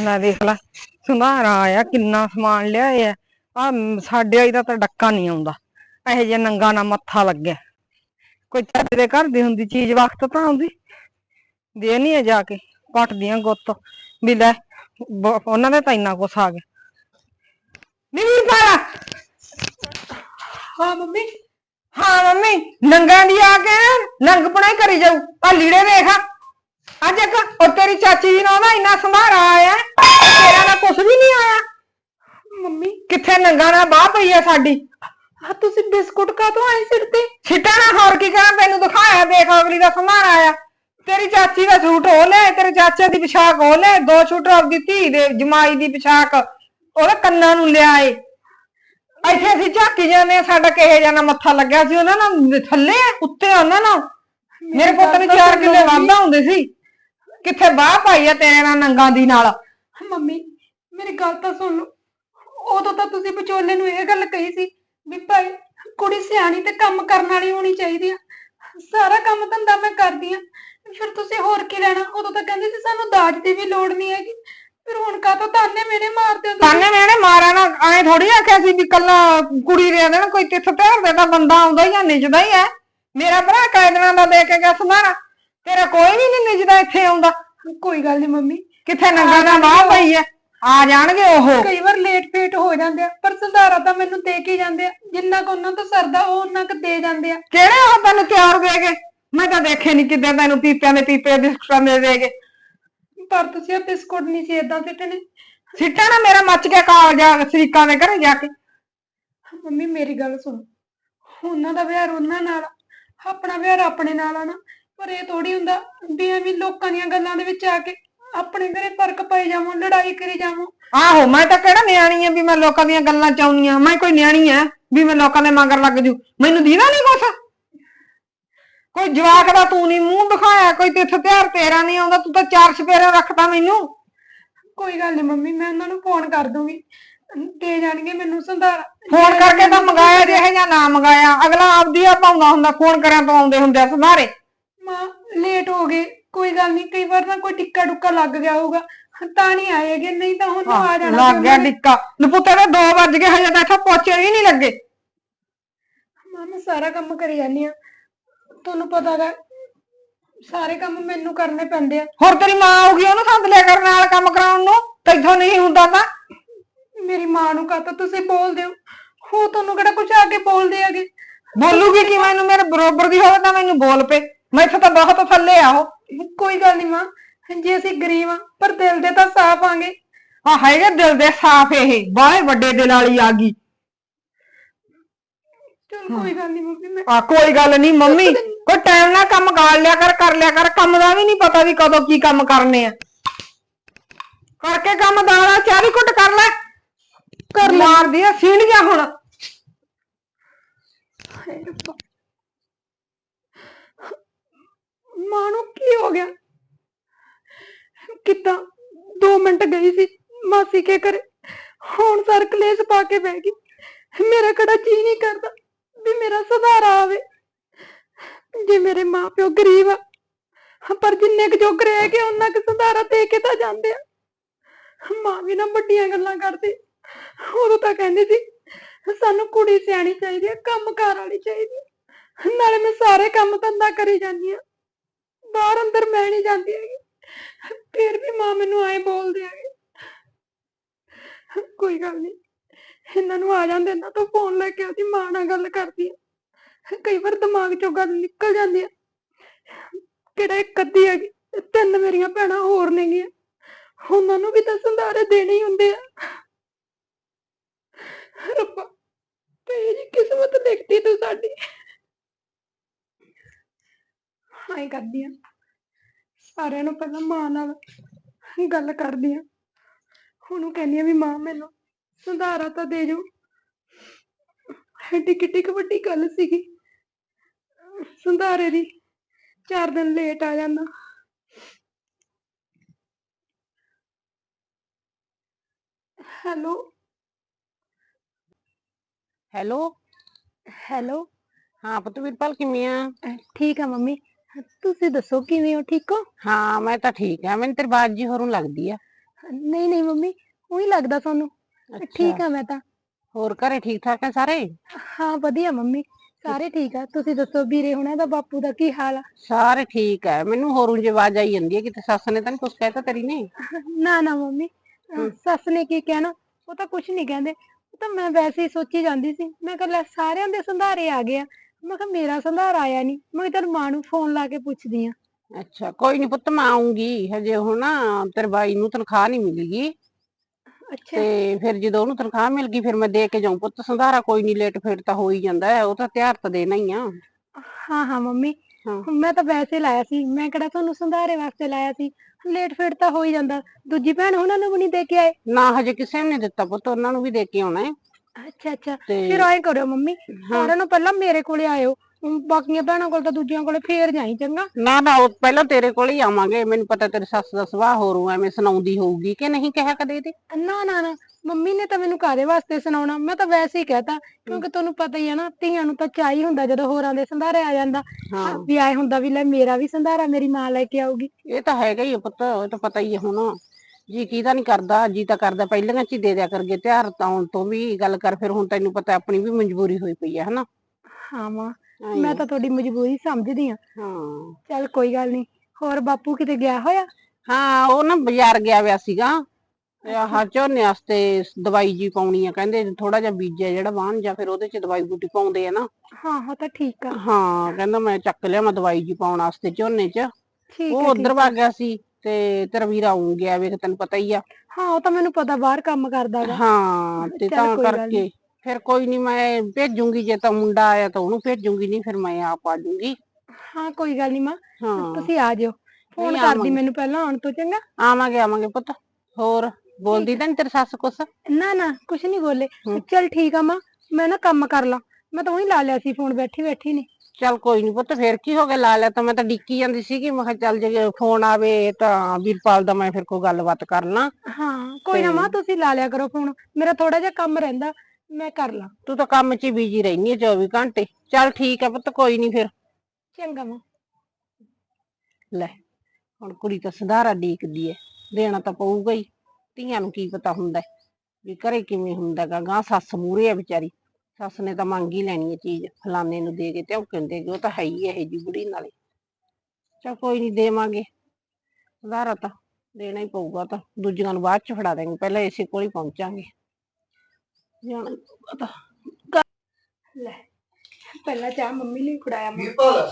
ਲੈ ਦੇਖ ਲੈ, ਸੰਧਾਰਾ ਆਇਆ ਕਿੰਨਾ ਸਮਾਨ ਲਿਆਇਆ ਆ। ਸਾਡੇ ਆਈ ਦਾ ਤਾਂ ਡੱਕਾ ਨਹੀਂ ਆਉਂਦਾ। ਇਹੋ ਜਿਹਾ ਨੰਗਾ ਨਾ ਮੱਥਾ ਲੱਗਿਆ। ਕੋਈ ਚੱਜ ਦੇ ਘਰ ਦੀ ਹੁੰਦੀ, ਚੀਜ਼ ਵਕਤ ਤਾਂ ਆਉਂਦੀ। ਦੇ ਨਹੀਂ ਜਾ ਕੇ ਪੱਟਦੀਆਂ ਗੁੱਤ। ਵੀ ਲੈ, ਬ- ਉਹਨਾਂ ਦੇ ਤਾਂ ਇੰਨਾ ਕੁਛ ਆ ਗਿਆ। ਨੀ ਵੀਰਪਾਲ ਹਾਂ, ਮੰਮੀ। ਹਾਂ, ਮੰਮੀ। ਨੰਗਾ ਦੀ ਆ ਕੇ ਨੰਗਪਣਾ ਕਰੀ ਜਾਊ। ਆ ਲੀੜੇ ਦੇਖ ਅੱਜ ਇੱਕ ਉਹ ਤੇਰੀ ਚਾਚੀ ਜੀ ਨਾਲ ਨਾ ਇੰਨਾ ਸੰਧਾਰਾ ਆਇਆ ਤੇਰਾ ਨਾ ਕੁਛ ਵੀ ਨਹੀਂ ਆਇਆ। ਮੰਮੀ। ਕਿੱਥੇ ਨੰਗਾ ਨਾ ਬਾਹ ਪਈ ਆ ਸਾਡੀ। ਆ ਤੁਸੀਂ ਬਿਸਕੁਟ ਕਾ ਤੋਂ ਆਏ ਸਿਰ ਤੇ ਛਿੱਟਾ ਨਾ ਹੋਰ ਕੀ ਕਰਾਂ ਤੈਨੂੰ ਦਿਖਾਇਆ ਦੇਖ ਅਗਲੀ ਦਾ ਸੰਧਾਰਾ ਆਇਆ। ਤੇਰੀ ਚਾਚੀ ਦਾ ਸੂਟ ਹੋ ਲੈ ਤੇਰੇ ਚਾਚੇ ਦੀ ਪੋਸ਼ਾਕ ਹੋ ਲੈ ਦੋ ਸੂਟ ਆਪਦੀ ਧੀ ਦੇ ਜਮਾਈ ਦੀ ਪੋਸ਼ਾਕ ਉਹਦੇ ਕੰਨਾਂ ਨੂੰ ਲਿਆਏ। ਇੱਥੇ ਅਸੀਂ ਝਾਕੀ ਜਾਂਦੇ ਆ ਸਾਡਾ ਕਿਹੇ ਜਾਣਾ ਮੱਥਾ ਲੱਗਿਆ ਸੀ ਉਹਨਾਂ ਨਾਲ ਥੱਲੇ ਉੱਤੇ ਉਹਨਾਂ ਨਾਲ। ਮੇਰੇ ਪੁੱਤ ਨੂੰ ਗੱਲ ਤਾਂ ਚਾਰ ਸੁਣ ਕਿੱਲੇ ਲਓ ਮੰਮੀ। ਵਾਧਾ ਹੁੰਦੇ ਸੀ। ਕਿੱਥੇ ਬਾਹ ਪਾਈ ਆ ਤੇਰੇ ਨਾਲ ਨੰਗਾ ਦੀ ਨਾਲ? ਮੰਮੀ, ਮੇਰੀ ਗੱਲ ਤਾਂ ਸੁਣ ਲਓ। ਉਦੋਂ ਤਾਂ ਤੁਸੀਂ ਵਿਚੋਲੇ ਨੂੰ ਇਹ ਗੱਲ ਕਹੀ ਸੀ ਵੀ ਭਾਈ, ਕੁੜੀ ਸਿਆਣੀ ਤੇ ਕੰਮ ਕਰਨ ਵਾਲੀ ਹੋਣੀ ਚਾਹੀਦੀ ਆ। ਸਾਰਾ ਕੰਮ ਧੰਦਾ ਮੈਂ ਕਰਦੀ ਆ। ਫਿਰ ਤੁਸੀਂ ਹੋਰ ਕੀ ਲੈਣਾ? ਉਦੋਂ ਤਾਂ ਕਹਿੰਦੇ ਸੀ ਸਾਨੂੰ ਦਾਜ ਦੀ ਵੀ ਲੋੜ ਨਹੀਂ ਹੈਗੀ। ਫਿਰ ਹੁਣ ਕਾ ਤਾਂ ਤਾਨੇ ਮੇਰੇ ਮਾਰਦੇ ਹੋ ਤਾਨੇ ਮੈਨੇ ਮਾਰਾ ਨਾ ਐ ਥੋੜੀ ਆਖਿਆ ਸੀ ਵੀ ਕੱਲਾ ਕੁੜੀ ਦੇ ਦੇਣ, ਕੋਈ ਤਿੱਥ ਤਿਉਹਾਰ ਦੇ ਤਾਂ ਬੰਦਾ ਆਉਂਦਾ ਹੀ ਆ, ਨਿਜਦਾ ਹੀ ਆ। ਮੇਰਾ ਭਰਾ ਕਾਇਦਨਾਂ ਦਾ ਦੇ ਕੇ ਗਿਆ ਸਮਾਰਾ। ਤੇਰਾ ਕੋਈ ਵੀ ਨਹੀਂ ਨਿਜਦਾ ਇੱਥੇ ਆਉਂਦਾ। ਕੋਈ ਗੱਲ ਨਹੀਂ ਮੰਮੀ। ਕਿੱਥੇ ਨੰਗਾ ਦਾ ਬਾਹ ਪਈ ਐ? ਆ ਜਾਣਗੇ ਉਹ? ਕਈ ਵਾਰ ਲੇਟ ਫੇਟ ਹੋ ਜਾਂਦੇ ਆ ਪਰ ਸੰਧਾਰਾ ਤਾਂ ਮੈਨੂੰ ਦੇ ਕੇ ਜਾਂਦੇ ਆ। ਜਿੰਨਾ ਕੁ ਉਹਨਾਂ ਤੋਂ ਸਰਦਾ ਉਹ ਉਹਨਾਂ ਕੁ ਦੇ ਜਾਂਦੇ ਆ। ਕਿਹੜੇ ਉਹ ਤੈਨੂੰ ਤਿਆਰ ਦੇ ਗਏ ਮੈਂ ਤਾਂ ਦੇਖੇ ਨਹੀਂ ਕਿੱਦਾਂ ਤੈਨੂੰ ਪੀਪਿਆਂ ਦੇ ਪੀਪੇ ਬਿਸਕੁਟਾਂ ਦੇ ਦੇ ਗਏ ਪਰ ਤੁਸੀਂ ਆ ਬਿਸਕੁਟ ਨਹੀਂ ਸੀ ਏਦਾਂ ਸਿੱਟਣੇ। ਸਿੱਟਾ ਨਾ ਮੇਰਾ ਮੱਚ ਗਿਆ ਕਾਲਜਾ ਸਰੀਕਾਂ ਦੇ ਘਰੇ ਜਾ ਕੇ। ਮੰਮੀ ਮੇਰੀ ਗੱਲ ਸੁਣ। ਉਹਨਾਂ ਦਾ ਵਿਆਹ ਉਹਨਾਂ ਨਾਲ ਆਪਣਾ ਵਿਆਹ ਆਪਣੇ ਨਾਲ ਆ ਨਾ। ਪਰ ਇਹ ਥੋੜੀ ਹੁੰਦਾ ਵੀ ਐਵੇਂ ਲੋਕਾਂ ਦੀਆਂ ਗੱਲਾਂ ਦੇ ਵਿੱਚ ਆ ਕੇ ਆਪਣੇ ਘਰੇ ਫ਼ਰਕ ਪਾਈ ਜਾਵਾਂ ਲੜਾਈ ਕਰੀ ਜਾਵਾਂ। ਆਹੋ ਮੈਂ ਤਾਂ ਕਿਹੜਾ ਨਿਆਣੀ ਆ ਵੀ ਮੈਂ ਲੋਕਾਂ ਦੀਆਂ ਗੱਲਾਂ ਚਾਉਣੀ ਆ ਮੈਂ ਕੋਈ ਨਿਆਣੀ ਆ ਵੀ ਮੈਂ ਲੋਕਾਂ ਦੇ ਮਗਰ ਲੱਗ ਜੂ। ਮੈਨੂੰ ਦੀਦਾ ਨਹੀਂ ਕੁਛ? ਕੋਈ ਜਵਾਕ ਦਾ ਤੂੰ ਨਹੀਂ ਮੂੰਹ ਦਿਖਾਇਆ ਕੋਈ ਤਿੱਥ ਤਿਉਹਾਰ ਤੇਰਾ ਨਹੀਂ ਆਉਂਦਾ ਤੂੰ ਤਾਂ ਚਾਰ ਸਪੇਰੇ ਰੱਖਦਾ ਮੈਨੂੰ। ਕੋਈ ਗੱਲ ਨਹੀਂ ਮੰਮੀ ਮੈਂ ਉਹਨਾਂ ਨੂੰ ਫੋਨ ਕਰ ਦੂੰਗੀ। ਦੇ ਜਾਣਗੇ ਮੈਨੂੰ ਸੰਧਾਰਾ। ਫੋਨ ਕਰਕੇ ਤਾਂ ਮੰਗਾਇਆ ਜੇ ਜਾਂ ਨਾ ਮੰਗਾਇਆ। ਅਗਲਾ ਆਪਦੀ ਆ ਪਾਉਂਦਾ ਹੁੰਦਾ ਫੋਨ ਕਰਿਆ ਤੋਂ ਆਉਂਦੇ ਹੁੰਦੇ ਆ ਸਮਾਰੇ ਮਾਂ ਲੇਟ ਹੋ ਗਏ। ਕੋਈ ਗੱਲ ਨਹੀਂ ਕਈ ਵਾਰ ਨਾ ਕੋਈ ਟਿੱਕਾ ਟੁੱਕਾ ਲੱਗ ਗਿਆ ਹੋਊਗਾ। ਤਾਂ ਨਹੀਂ ਆਏਗੇ ਨਹੀਂ ਤਾਂ ਹੁਣ ਆ ਜਾਣਾ ਲੱਗ ਗਿਆ ਉਹਨਾਂ ਨੇ। ਡਿੱਕਾ ਨਪੁੱਤੇ ਦੇ 2 ਵੱਜ ਗਏ ਹਜੇ ਤਾਂ ਇੱਥੇ ਪਹੁੰਚੇ ਹੀ ਨਹੀਂ ਲੱਗੇ। ਮਾਂ ਮੈਂ ਸਾਰਾ ਕੰਮ ਕਰੀ ਜਾਂਦੀ ਆ ਤੁਹਾਨੂੰ ਪਤਾ ਹੈ ਸਾਰੇ ਕੰਮ ਮੈਨੂੰ ਕਰਨੇ ਪੈਂਦੇ ਆ। ਹੋਰ ਤੇਰੀ ਮਾਂ ਆਊਗੀ ਉਹਨੂੰ ਸੱਦ ਲਿਆ ਕਰ ਨਾਲ ਕੰਮ ਕਰਾਉਣ ਨੂੰ। ਤੈਥੋਂ ਨਹੀਂ ਹੁੰਦਾ ਤਾਂ। ਮੇਰੀ ਮਾਂ ਨੂੰ ਕਹਤਾ ਤੁਸੀਂ ਬੋਲਦੇ ਹੋ? ਉਹ ਤੁਹਾਨੂੰ ਕਿਹੜਾ ਕੁਝ ਆ ਕੇ ਬੋਲਦੇ ਆਗੇ ਬੋਲੂਗੀ ਕਿ ਮੈਨੂੰ ਮੇਰੇ ਬਰੋਬਰ ਦੀ ਹੋਵੇ ਤਾਂ ਮੈਨੂੰ ਬੋਲ ਪੇ ਮੈਥੋਂ ਤਾਂ ਬਹੁਤ ਥੱਲੇ ਆ ਉਹ। ਕੋਈ ਗੱਲ ਨਹੀਂ ਮਾਂ ਜੇ ਅਸੀਂ ਗਰੀਬ ਆ ਪਰ ਦਿਲ ਦੇ ਤਾਂ ਸਾਫ਼ ਆਂਗੇ। ਆ ਹੈਗੇ ਦਿਲ ਦੇ ਸਾਫ਼ ਇਹ ਬਾਹਲੇ ਵੱਡੇ ਦਿਲ ਵਾਲੀ ਆ ਗਈ। ਚਲ ਕੋਈ ਗੱਲ ਨਹੀਂ ਮੰਮੀ ਮੈਂ ਆ ਕੋਈ ਗੱਲ ਨਹੀਂ ਮੰਮੀ ਕੋਈ ਟਾਈਮ ਨਾਲ ਕੰਮ ਕਰ ਲਿਆ ਕਰ ਕਰ ਲਿਆ ਕਰ ਕੰਮ ਦਾ ਵੀ ਨਹੀਂ ਪਤਾ ਵੀ ਕਦੋਂ ਕੀ ਕੰਮ ਕਰਨੇ ਆ। ਕਰਕੇ ਕੰਮ ਦਾਣਾ ਚਾਰੀ ਕੁੱਟ ਕਰ ਲੈ। ਕਰ ਮਾਰਦੀ ਆ ਸੀਣੀਆਂ ਹੁਣ। ਹਾਏ ਰੱਬਾ। ਮਾਂ ਨੂੰ ਕੀ ਹੋ ਗਿਆ? ਕਿੱਦਾਂ 2 ਮਿੰਟ ਗਈ ਸੀ ਮਾਸੀ ਕੇ ਘਰੇ? ਹੁਣ ਸਰ ਕਲੇਸ਼ ਪਾ ਕੇ ਬਹਿ ਗਈ। ਮੇਰਾ ਕਿਹੜਾ ਜੀ ਨਹੀਂ ਕਰਦਾ ਵੀ ਮੇਰਾ ਸੁਧਾਰ ਆਵੇ। ਜੇ ਮੇਰੇ ਮਾਪਿਓ ਗਰੀਬ ਆ, ਪਰ ਜਿੰਨੇ ਕੁ ਜੋਗ ਰਹਿ ਗਏ ਉਹਨਾਂ ਕੁ ਸੁਧਾਰਾ ਦੇ ਕੇ ਤਾਂ ਜਾਂਦੇ ਆ। ਮਾਂ ਵੀ ਨਾ ਵੱਡੀਆਂ ਗੱਲਾਂ ਕਰਦੀ। ਉਦੋਂ ਤਾਂ ਕਹਿੰਦੀ ਸੀ, ਸਾਨੂੰ ਕੁੜੀ ਸਿਆਣੀ ਚਾਹੀਦੀ ਹੈ ਕੰਮਕਾਰ ਵਾਲੀ ਚਾਹੀਦੀ ਨਾਲੇ ਮੈਂ ਸਾਰੇ ਕੰਮ ਧੰਦਾ ਕਰੀ ਜਾਂਦੀ ਆ। ਬਾਹਰ ਅੰਦਰ ਮੈਂ ਨਹੀਂ ਜਾਂਦੀ ਹੈਗੀ। ਫਿਰ ਵੀ ਮਾਂ ਮੈਨੂੰ ਆਏ ਬੋਲਦੇ ਹੈਗੇ। ਕੋਈ ਗੱਲ ਨਹੀਂ। ਇਹਨਾਂ ਨੂੰ ਆ ਜਾਂਦੇ ਨਾ ਤੂੰ ਫੋਨ ਲੈ ਕੇ ਉਹਦੀ ਮਾਂ ਨਾਲ ਗੱਲ ਕਰਦੀ ਆ ਕਈ ਵਾਰ ਦਿਮਾਗ ਚੋਂ ਗੱਲ ਨਿਕਲ ਜਾਂਦੀ ਆ ਕਿਹੜਾ ਇੱਕ ਅੱਧੀ ਹੈਗੀ, ਤਿੰਨ ਮੇਰੀਆਂ ਭੈਣਾਂ ਹੋਰ ਨੇਗੀਆਂ। ਉਹਨਾਂ ਨੂੰ ਵੀ ਤਾਂ ਸੰਧਾਰੇ ਦੇਣੇ ਹੀ ਹੁੰਦੇ ਆ ਰੱਬਾ ਤੇ ਜੀ ਕਿਸਮਤ ਲਿਖਤੀ ਤੂੰ ਸਾਡੀ ਹਾਏ ਕਰਦੀ ਆ। ਸਾਰਿਆਂ ਨੂੰ ਪਹਿਲਾਂ ਮਾਂ ਨਾਲ ਗੱਲ ਕਰਦੀ ਆ। ਉਹਨੂੰ ਕਹਿੰਦੀ ਆ ਵੀ ਮਾਂ ਮੈਨੂੰ ਸੰਧਾਰਾ ਤਾਂ ਦੇ ਜੋ ਐਡੀ ਕਿੱਡੀ ਕੁ ਵੱਡੀ ਗੱਲ ਸੀਗੀ। ਸੰਧਾਰੇ ਦੀ ਚਾਰ ਦਿਨ ਲੇਟ ਆ ਜਾਂਦਾ। ਹੈਲੋ। ਹੈਲੋ। ਹੈਲੋ। ਹਾਂ ਪੁੱਤ ਵੀਰਪਾਲ ਕਿਵੇਂ ਆ? ਠੀਕ ਆ ਮੰਮੀ। ਤੁਸੀਂ ਦੱਸੋ ਕਿਵੇਂ ਹੋ? ਠੀਕ ਹੋ? ਹਾਂ ਮੈਂ ਤਾਂ ਠੀਕ ਆ ਮੈਨੂੰ ਤੇਰੀ ਬਾਤ ਜੀ ਹੋਰੋਂ ਲੱਗਦੀ ਆ। ਨਹੀਂ ਨਹੀਂ ਮੰਮੀ ਉਹੀ ਲੱਗਦਾ ਤੁਹਾਨੂੰ। ਠੀਕ ਆ ਮੈਂ ਤਾਂ। ਹੋਰ ਘਰੇ ਠੀਕ ਠਾਕ ਆ ਸਾਰੇ? ਹਾਂ ਵਧੀਆ ਮੰਮੀ। ਸਾਰੇ ਠੀਕ ਆ। ਤੁਸੀਂ ਦੱਸੋ ਵੀਰੇ ਹੁਣਾਂ ਦਾ ਬਾਪੂ ਦਾ ਕੀ ਹਾਲ ਆ? ਸਾਰੇ ਠੀਕ ਆ। ਮੈਨੂੰ ਹੋਰੂ ਜੇ ਆਵਾਜ਼ ਆਈ ਜਾਂਦੀ ਹੈ ਕਿਤੇ ਸੱਸ ਨੇ ਤਾਂ ਕੁਛ ਕਹਿਤਾ ਤੇਰੀ ਨੇ? ਨਾ ਨਾ ਮੰਮੀ। ਸੱਸ ਨੇ ਕੀ ਕਹਿਣਾ? ਉਹ ਤਾਂ ਕੁਝ ਨਹੀਂ ਕਹਿੰਦੇ। ਉਹ ਤਾਂ ਮੈਂ ਵੈਸੇ ਹੀ ਸੋਚੀ ਜਾਂਦੀ ਸੀ। ਮੈਂ ਕਿਹਾ ਲੈ ਸਾਰਿਆਂ ਦੇ ਸੰਧਾਰੇ ਆ ਗਏ ਆ। ਮੈਂ ਕਿਹਾ ਮੇਰਾ ਸੰਧਾਰ ਆਇਆ ਨਹੀਂ ਮੈਂ ਚੱਲ ਮਾਂ ਨੂੰ ਫੋਨ ਲਾ ਕੇ ਪੁੱਛਦੀ ਆ। ਅੱਛਾ ਕੋਈ ਨਹੀਂ ਪੁੱਤ ਮੈਂ ਆਉਂਗੀ ਹਜੇ ਹੁਣ ਨਾ ਤੇਰੇ ਬਾਈ ਨੂੰ ਤਨਖਾਹ ਨਹੀਂ ਮਿਲੇਗੀ। ਅੱਛਾ। ਤੇ ਫਿਰ ਜਦੋਂ ਉਹਨੂੰ ਤਨਖਾਹ ਮਿਲ ਗਈ ਫਿਰ ਮੈਂ ਦੇ ਕੇ ਜਾਉਂ ਪੁੱਤ ਸੰਧਾਰਾ ਕੋਈ ਨਹੀਂ ਲੇਟ ਫੇਟ ਤਾਂ ਹੋ ਹੀ ਜਾਂਦਾ ਹੈ। ਉਹ ਤਾਂ ਤਿਉਹਾਰ ਤਾਂ ਦੇਣਾ ਹੀ ਆ। ਹਾਂ ਹਾਂ ਮੰਮੀ। ਹਾਂ। ਮੈਂ ਤਾਂ ਵੈਸੇ ਲਾਇਆ ਸੀ। ਮੈਂ ਕਿਹੜਾ ਤੁਹਾਨੂੰ ਸੰਧਾਰੇ ਵਾਸਤੇ ਲਾਇਆ ਸੀ? ਲੇਟ ਫੇਟ ਤਾਂ ਹੋ ਹੀ ਜਾਂਦਾ। ਦੂਜੀ ਭੈਣ ਉਹਨਾਂ ਨੂੰ ਵੀ ਨਹੀਂ ਦੇ ਕੇ ਆਏ। ਨਾ ਹਜੇ ਕਿਸੇ ਨੇ ਨੀ ਦਿੱਤਾ ਪੁੱਤ। ਉਹਨਾਂ ਨੂੰ ਵੀ ਦੇ ਕੇ ਆਉਣਾ ਹੈ। ਅੱਛਾ ਅੱਛਾ। ਤੇ ਫਿਰ ਆਏ ਕਰਿਓ ਮੰਮੀ ਹਾਂ। ਸਾਰਿਆਂ ਨੂੰ ਪਹਿਲਾਂ ਮੇਰੇ ਕੋਲੇ ਆਇਓ। ਹੁਣ ਬਾਕੀਆਂ ਭੈਣਾਂ ਕੋਲ ਤਾਂ ਦੂਜੀਆਂ ਕੋਲੇ ਫੇਰ ਜਾਈ ਚੰਗਾ? ਨਾ ਨਾ ਉਹ ਪਹਿਲਾਂ ਤੇਰੇ ਕੋਲ ਹੀ ਆਵਾਂਗੇ। ਮੈਨੂੰ ਪਤਾ ਤੇਰੀ ਸੱਸ ਦਾ ਸੁਭਾਅ ਹੋਰੂ ਐਵੇਂ ਸੁਣਾਉਂਦੀ ਹੋਊਗੀ ਕਿ ਨਹੀਂ ਕਿਹਾ ਕਦੇ ਤੇ ਨਾ ਨਾ ਨਾ। ਮੰਮੀ ਨੇ ਤਾਂ ਮੈਨੂੰ ਕਾਦੇ ਵਾਸਤੇ ਸੁਣਾਉਣਾ? ਮੈਂ ਤਾਂ ਵੈਸੇ ਹੀ ਕਹਤਾ ਕਿਉਂਕਿ ਤੁਹਾਨੂੰ ਪਤਾ ਹੀ ਹੈ ਨਾ ਧੀਆਂ ਨੂੰ ਤਾਂ ਚਾਹੀ ਹੁੰਦਾ ਜਦੋਂ ਹੋਰਾਂ ਦੇ ਸੰਧਾਰੇ ਆ ਜਾਂਦਾ। ਹਾਂ। ਵੀ ਆਏ ਹੁੰਦਾ ਵੀ ਲੈ ਮੇਰਾ ਵੀ ਸੰਧਾਰਾ ਮੇਰੀ ਮਾਂ ਲੈ ਕੇ ਆਊਗੀ। ਇਹ ਤਾਂ ਹੈਗਾ ਹੀ ਆ ਪੁੱਤ ਇਹ ਤਾਂ ਪਤਾ ਹੀ ਹੈ ਹੁਣ। ਜੀ ਕੀ ਤਾਂ ਨਹੀਂ ਕਰਦਾ ਜੀ ਤਾਂ ਕਰਦਾ ਪਹਿਲਾਂ ਚ ਹੀ ਦੇ ਦਿਆ ਕਰਗੇ ਤਿਉਹਾਰ ਤਾਂ ਆਉਣ ਤੋਂ ਵੀ ਗੱਲ ਕਰ ਫਿਰ ਹੁਣ ਤੈਨੂੰ ਪਤਾ ਆਪਣੀ ਵੀ ਮਜਬੂਰੀ ਹੋਈ ਪਈ ਹੈ ਹਨਾ? ਹਾਂ ਮਾਂ ਮੈਂ। ਤਾਂ ਤੁਹਾਡੀ ਮਜਬੂਰੀ ਸਮਝਦੀ ਆ ਹਾਂ। ਚੱਲ ਕੋਈ ਗੱਲ ਨਹੀਂ ਹੋਰ ਬਾਪੂ ਕਿਤੇ ਗਿਆ ਹੋਇਆ? ਹਾਂ ਉਹ ਨਾ ਬਾਜ਼ਾਰ ਗਿਆ ਹੋਇਆ ਸੀਗਾ। ਤੇ ਆਹ ਝੋਨੇ ਵਾਸਤੇ ਦਵਾਈ ਜੀ ਪਾਉਣੀ ਆ ਕਹਿੰਦੇ ਥੋੜਾ ਜਿਹਾ ਬੀਜਿਆ ਜਿਹੜਾ ਵਾਹਨ ਜਾਂ ਫਿਰ ਉਹਦੇ ਚ ਦਵਾਈ ਬੂਟੀ ਪਾਉਂਦੇ ਆ ਨਾ। ਹਾਂ ਹਾਂ ਤਾਂ ਠੀਕ ਆ। ਹਾਂ ਕਹਿੰਦਾ ਮੈਂ ਚੱਕ ਲਿਆ ਮੈਂ ਦਵਾਈ ਜੀ ਪਾਉਣ ਵਾਸਤੇ ਝੋਨੇ ਚ। ਠੀਕ ਉਹ ਉਧਰ ਵਗ ਗਿਆ ਸੀ। ਤੇ ਤੇਰਾ ਵੀਰ ਆਉਂ ਗਿਆ ਵੇਖ ਤੈਨੂੰ ਪਤਾ ਹੀ ਆ। ਹਾਂ ਉਹ ਤਾਂ ਮੈਨੂੰ ਪਤਾ ਬਾਹਰ ਕੰਮ ਕਰਦਾ ਵਾ ਹਾਂ ਤੇ ਚੱਲ ਤਾਂ ਕੋਈ ਗੱਲ ਕਰਕੇ ਫਿਰ ਕੋਈ ਨਹੀਂ ਮੈਂ ਭੇਜੂੰਗੀ ਜੇ ਤਾਂ ਮੁੰਡਾ ਆਇਆ ਤਾਂ ਉਹਨੂੰ ਭੇਜੂੰਗੀ ਨਹੀਂ ਫਿਰ ਮੈਂ ਆਪ ਆ ਹਾਂ ਕੋਈ ਗੱਲ ਨਹੀਂ ਮਾਂ ਹਾਂ। ਤੁਸੀਂ ਆ ਜਾਓ। ਫੋਨ ਨਹੀਂ, ਕਰਦੀ ਆਵਾਂਗੇ। ਮੈਨੂੰ ਪਹਿਲਾਂ ਆਉਣ ਤੋਂ ਚੰਗਾ। ਆਵਾਂਗੇ ਆਵਾਂਗੇ ਪੁੱਤ। ਹੋਰ ਬੋਲਦੀ ਤਾਂ ਨੀ ਤੇਰੀ ਸੱਸ ਕੁਛ? ਨਾ ਨਾ ਕੁਛ ਨਹੀਂ ਬੋਲੇ। ਚੱਲ ਠੀਕ ਆ ਮਾਂ ਮੈਂ ਨਾ ਕੰਮ ਕਰ ਲਾਂ। ਮੈਂ ਤਾਂ ਉਹੀ ਲਾ ਲਿਆ ਸੀ ਫੋਨ ਬੈਠੀ ਬੈਠੀ ਨੇ। ਚੱਲ ਕੋਈ ਨਹੀਂ ਪੁੱਤ ਫੇਰ ਕੀ ਹੋ ਗਿਆ? ਲਾ ਲਿਆ ਤਾਂ ਮੈਂ ਤਾਂ ਡਿੱਕੀ ਜਾਂਦੀ ਸੀਗੀ ਮੈਂ ਕਿਹਾ ਚੱਲ ਜੇ ਫੋਨ ਆਵੇ ਤਾਂ ਵੀਰਪਾਲ ਦਾ ਮੈਂ ਫਿਰ ਕੋਈ ਗੱਲਬਾਤ ਕਰ ਲਾਂ। ਹਾਂ ਕੋਈ ਨਾ ਮਾਂ ਤੁਸੀਂ ਲਾ ਲਿਆ ਕਰੋ ਫੋਨ। ਮੇਰਾ ਥੋੜਾ ਜਿਹਾ ਕੰਮ ਰਹਿੰਦਾ ਮੈਂ ਕਰ ਲਾਂ। ਤੂੰ ਤਾਂ ਕੰਮ 'ਚ ਹੀ ਬੀਜੀ ਰਹਿਨੀ ਹੈ 24 ਘੰਟੇ। ਚੱਲ ਠੀਕ ਹੈ ਪੁੱਤ ਕੋਈ ਨਹੀਂ ਫਿਰ। ਚੰਗਾ ਮਾਂ। ਲੈ ਹੁਣ ਕੁੜੀ ਤਾਂ ਸੰਧਾਰਾ ਡੀਕਦੀ ਐ ਦੇਣਾ ਤਾਂ ਪਊਗਾ ਹੀ। ਧੀਆਂ ਨੂੰ ਕੀ ਪਤਾ ਹੁੰਦਾ ਹੈ ਵੀ ਘਰੇ ਕਿਵੇਂ ਹੁੰਦਾ ਗਾ ਗਾਂ ਸੱਸ ਮੂਰੇ ਆ ਵਿਚਾਰੀ। ਸੱਸ ਨੇ ਤਾਂ ਮੰਗ ਹੀ ਲੈਣੀ ਹੈ ਚੀਜ਼ ਫਲਾਣੇ ਨੂੰ ਦੇ ਕੇ ਤੇ ਉਹ ਕਹਿੰਦੇ ਕਿ ਉਹ ਤਾਂ ਹੈ ਹੀ ਇਹ ਜੀ ਬੁੜੀ ਨਾਲੇ। ਚਾ ਕੋਈ ਨਹੀਂ ਦੇਵਾਂਗੇ। ਸੰਧਾਰਾ ਤਾਂ ਦੇਣਾ ਹੀ ਪਊਗਾ ਤਾਂ ਦੂਜੀਆਂ ਨੂੰ ਬਾਅਦ ਚ ਫੜਾ ਦੇਂਗੇ ਪਹਿਲਾਂ ਇਸੇ ਕੋਲ ਹੀ ਪਹੁੰਚਾਂਗੇ। ਜਾਣਾ ਹੀ ਪਊਗਾ ਤਾਂ। ਲੈ ਪਹਿਲਾਂ ਚਾਹ ਮੰਮੀ ਲਈ ਖੜਾਇਆ ਮਾਂ। ਵੀਰਪਾਲ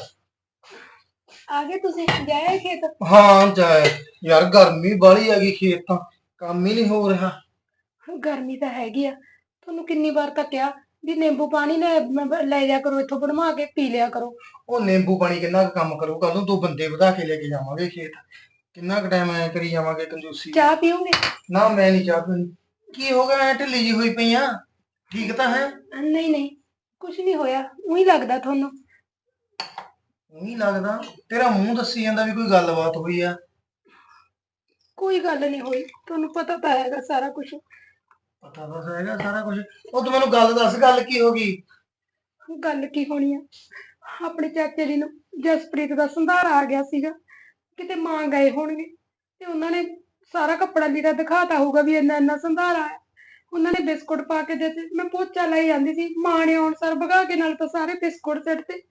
ਆ ਗਏ ਤੁਸੀਂ ਗਏ ਖੇਤ? ਹਾਂ ਜਾਏ ਯਾਰ ਗਰਮੀ ਬਾਲੀ ਆ ਗਈ ਖੇਤ ਤਾਂ ਕੰਮ ਹੀ ਨਹੀਂ ਹੋ ਰਿਹਾ। ਗਰਮੀ ਤਾਂ ਹੈਗੀ ਆ। ਤੁਹਾਨੂੰ ਕਿੰਨੀ ਵਾਰ ਤਾਂ ਕਿਹਾ ਵੀ ਨਿੰਬੂ ਪਾਣੀ ਲੈ ਲੈ ਜਾ ਕਰੋ ਇੱਥੋਂ ਬਣਵਾ ਕੇ ਪੀ ਲਿਆ ਕਰੋ। ਉਹ ਨਿੰਬੂ ਪਾਣੀ ਕਿੰਨਾ ਕੁ ਕੰਮ ਕਰੂ? ਕੱਲ ਨੂੰ ਦੋ ਬੰਦੇ ਵਧਾ ਕੇ ਲੈ ਕੇ ਜਾਵਾਂਗੇ ਖੇਤ। ਕਿੰਨਾ ਕੁ ਟਾਈਮ ਐ ਕਰੀ ਜਾਵਾਂਗੇ ਕੰਜੂਸੀ ਚਾਹ ਪੀਓਗੇ? ਨਾ ਮੈਂ ਨਹੀਂ ਚਾਹ ਪੀਣੀ। ਕੀ ਹੋ ਗਿਆ? ਐ ਢਿੱਲੀ ਜੀ ਹੋਈ ਪਈ ਆ। ਠੀਕ ਤਾਂ ਹੈ? ਨਹੀਂ ਨਹੀਂ। ਕੁਝ ਨਹੀਂ ਹੋਇਆ। ਉਹੀ ਲੱਗਦਾ ਤੁਹਾਨੂੰ। ਨਹੀਂ ਲੱਗਦਾ। ਤੇਰਾ ਮੂੰਹ ਦੱਸੀ ਜਾਂਦਾ ਵੀ ਕੋਈ ਗੱਲਬਾਤ ਹੋਈ ਆ। ਕੋਈ ਗੱਲ ਨਹੀਂ ਹੋਈ। ਤੁਹਾਨੂੰ ਪਤਾ ਤਾਂ ਹੈਗਾ ਸਾਰਾ ਕੁਝ ਪਤਾ ਤਾਂ ਹੈਗਾ ਸਾਰਾ ਕੁਝ ਉਹ ਤੂੰ ਮੈਨੂੰ ਗੱਲ ਦੱਸ ਗੱਲ ਕੀ ਹੋ ਗਈ? ਗੱਲ ਕੀ ਹੋਣੀ ਆ? ਆਪਣੇ ਚਾਚੇ ਜੀ ਨੂੰ ਜਸਪ੍ਰੀਤ ਦਾ ਸੰਧਾਰਾ ਆ ਗਿਆ ਸੀਗਾ। ਕਿਤੇ ਮਾਂ ਗਏ ਹੋਣਗੇ। ਤੇ ਉਹਨਾਂ ਨੇ ਸਾਰਾ ਕੱਪੜਾ ਲੀੜਾ ਦਿਖਾਤਾ ਹੋਊਗਾ ਵੀ ਇੰਨਾ ਇੰਨਾ ਸੰਧਾਰਾ ਹੈ ਉਹਨਾਂ ਨੇ ਬਿਸਕੁਟ ਪਾ ਕੇ ਦਿੱਤੇ। ਮੈਂ ਪੋਚਾ ਲਾਈ ਜਾਂਦੀ ਸੀ। ਮਾਂ ਨੇ ਆਉਣ ਸਰ ਭਗਾ ਕੇ ਨਾਲ ਤਾਂ ਸਾਰੇ ਬਿਸਕੁਟ ਸਿੱਟਤੇ।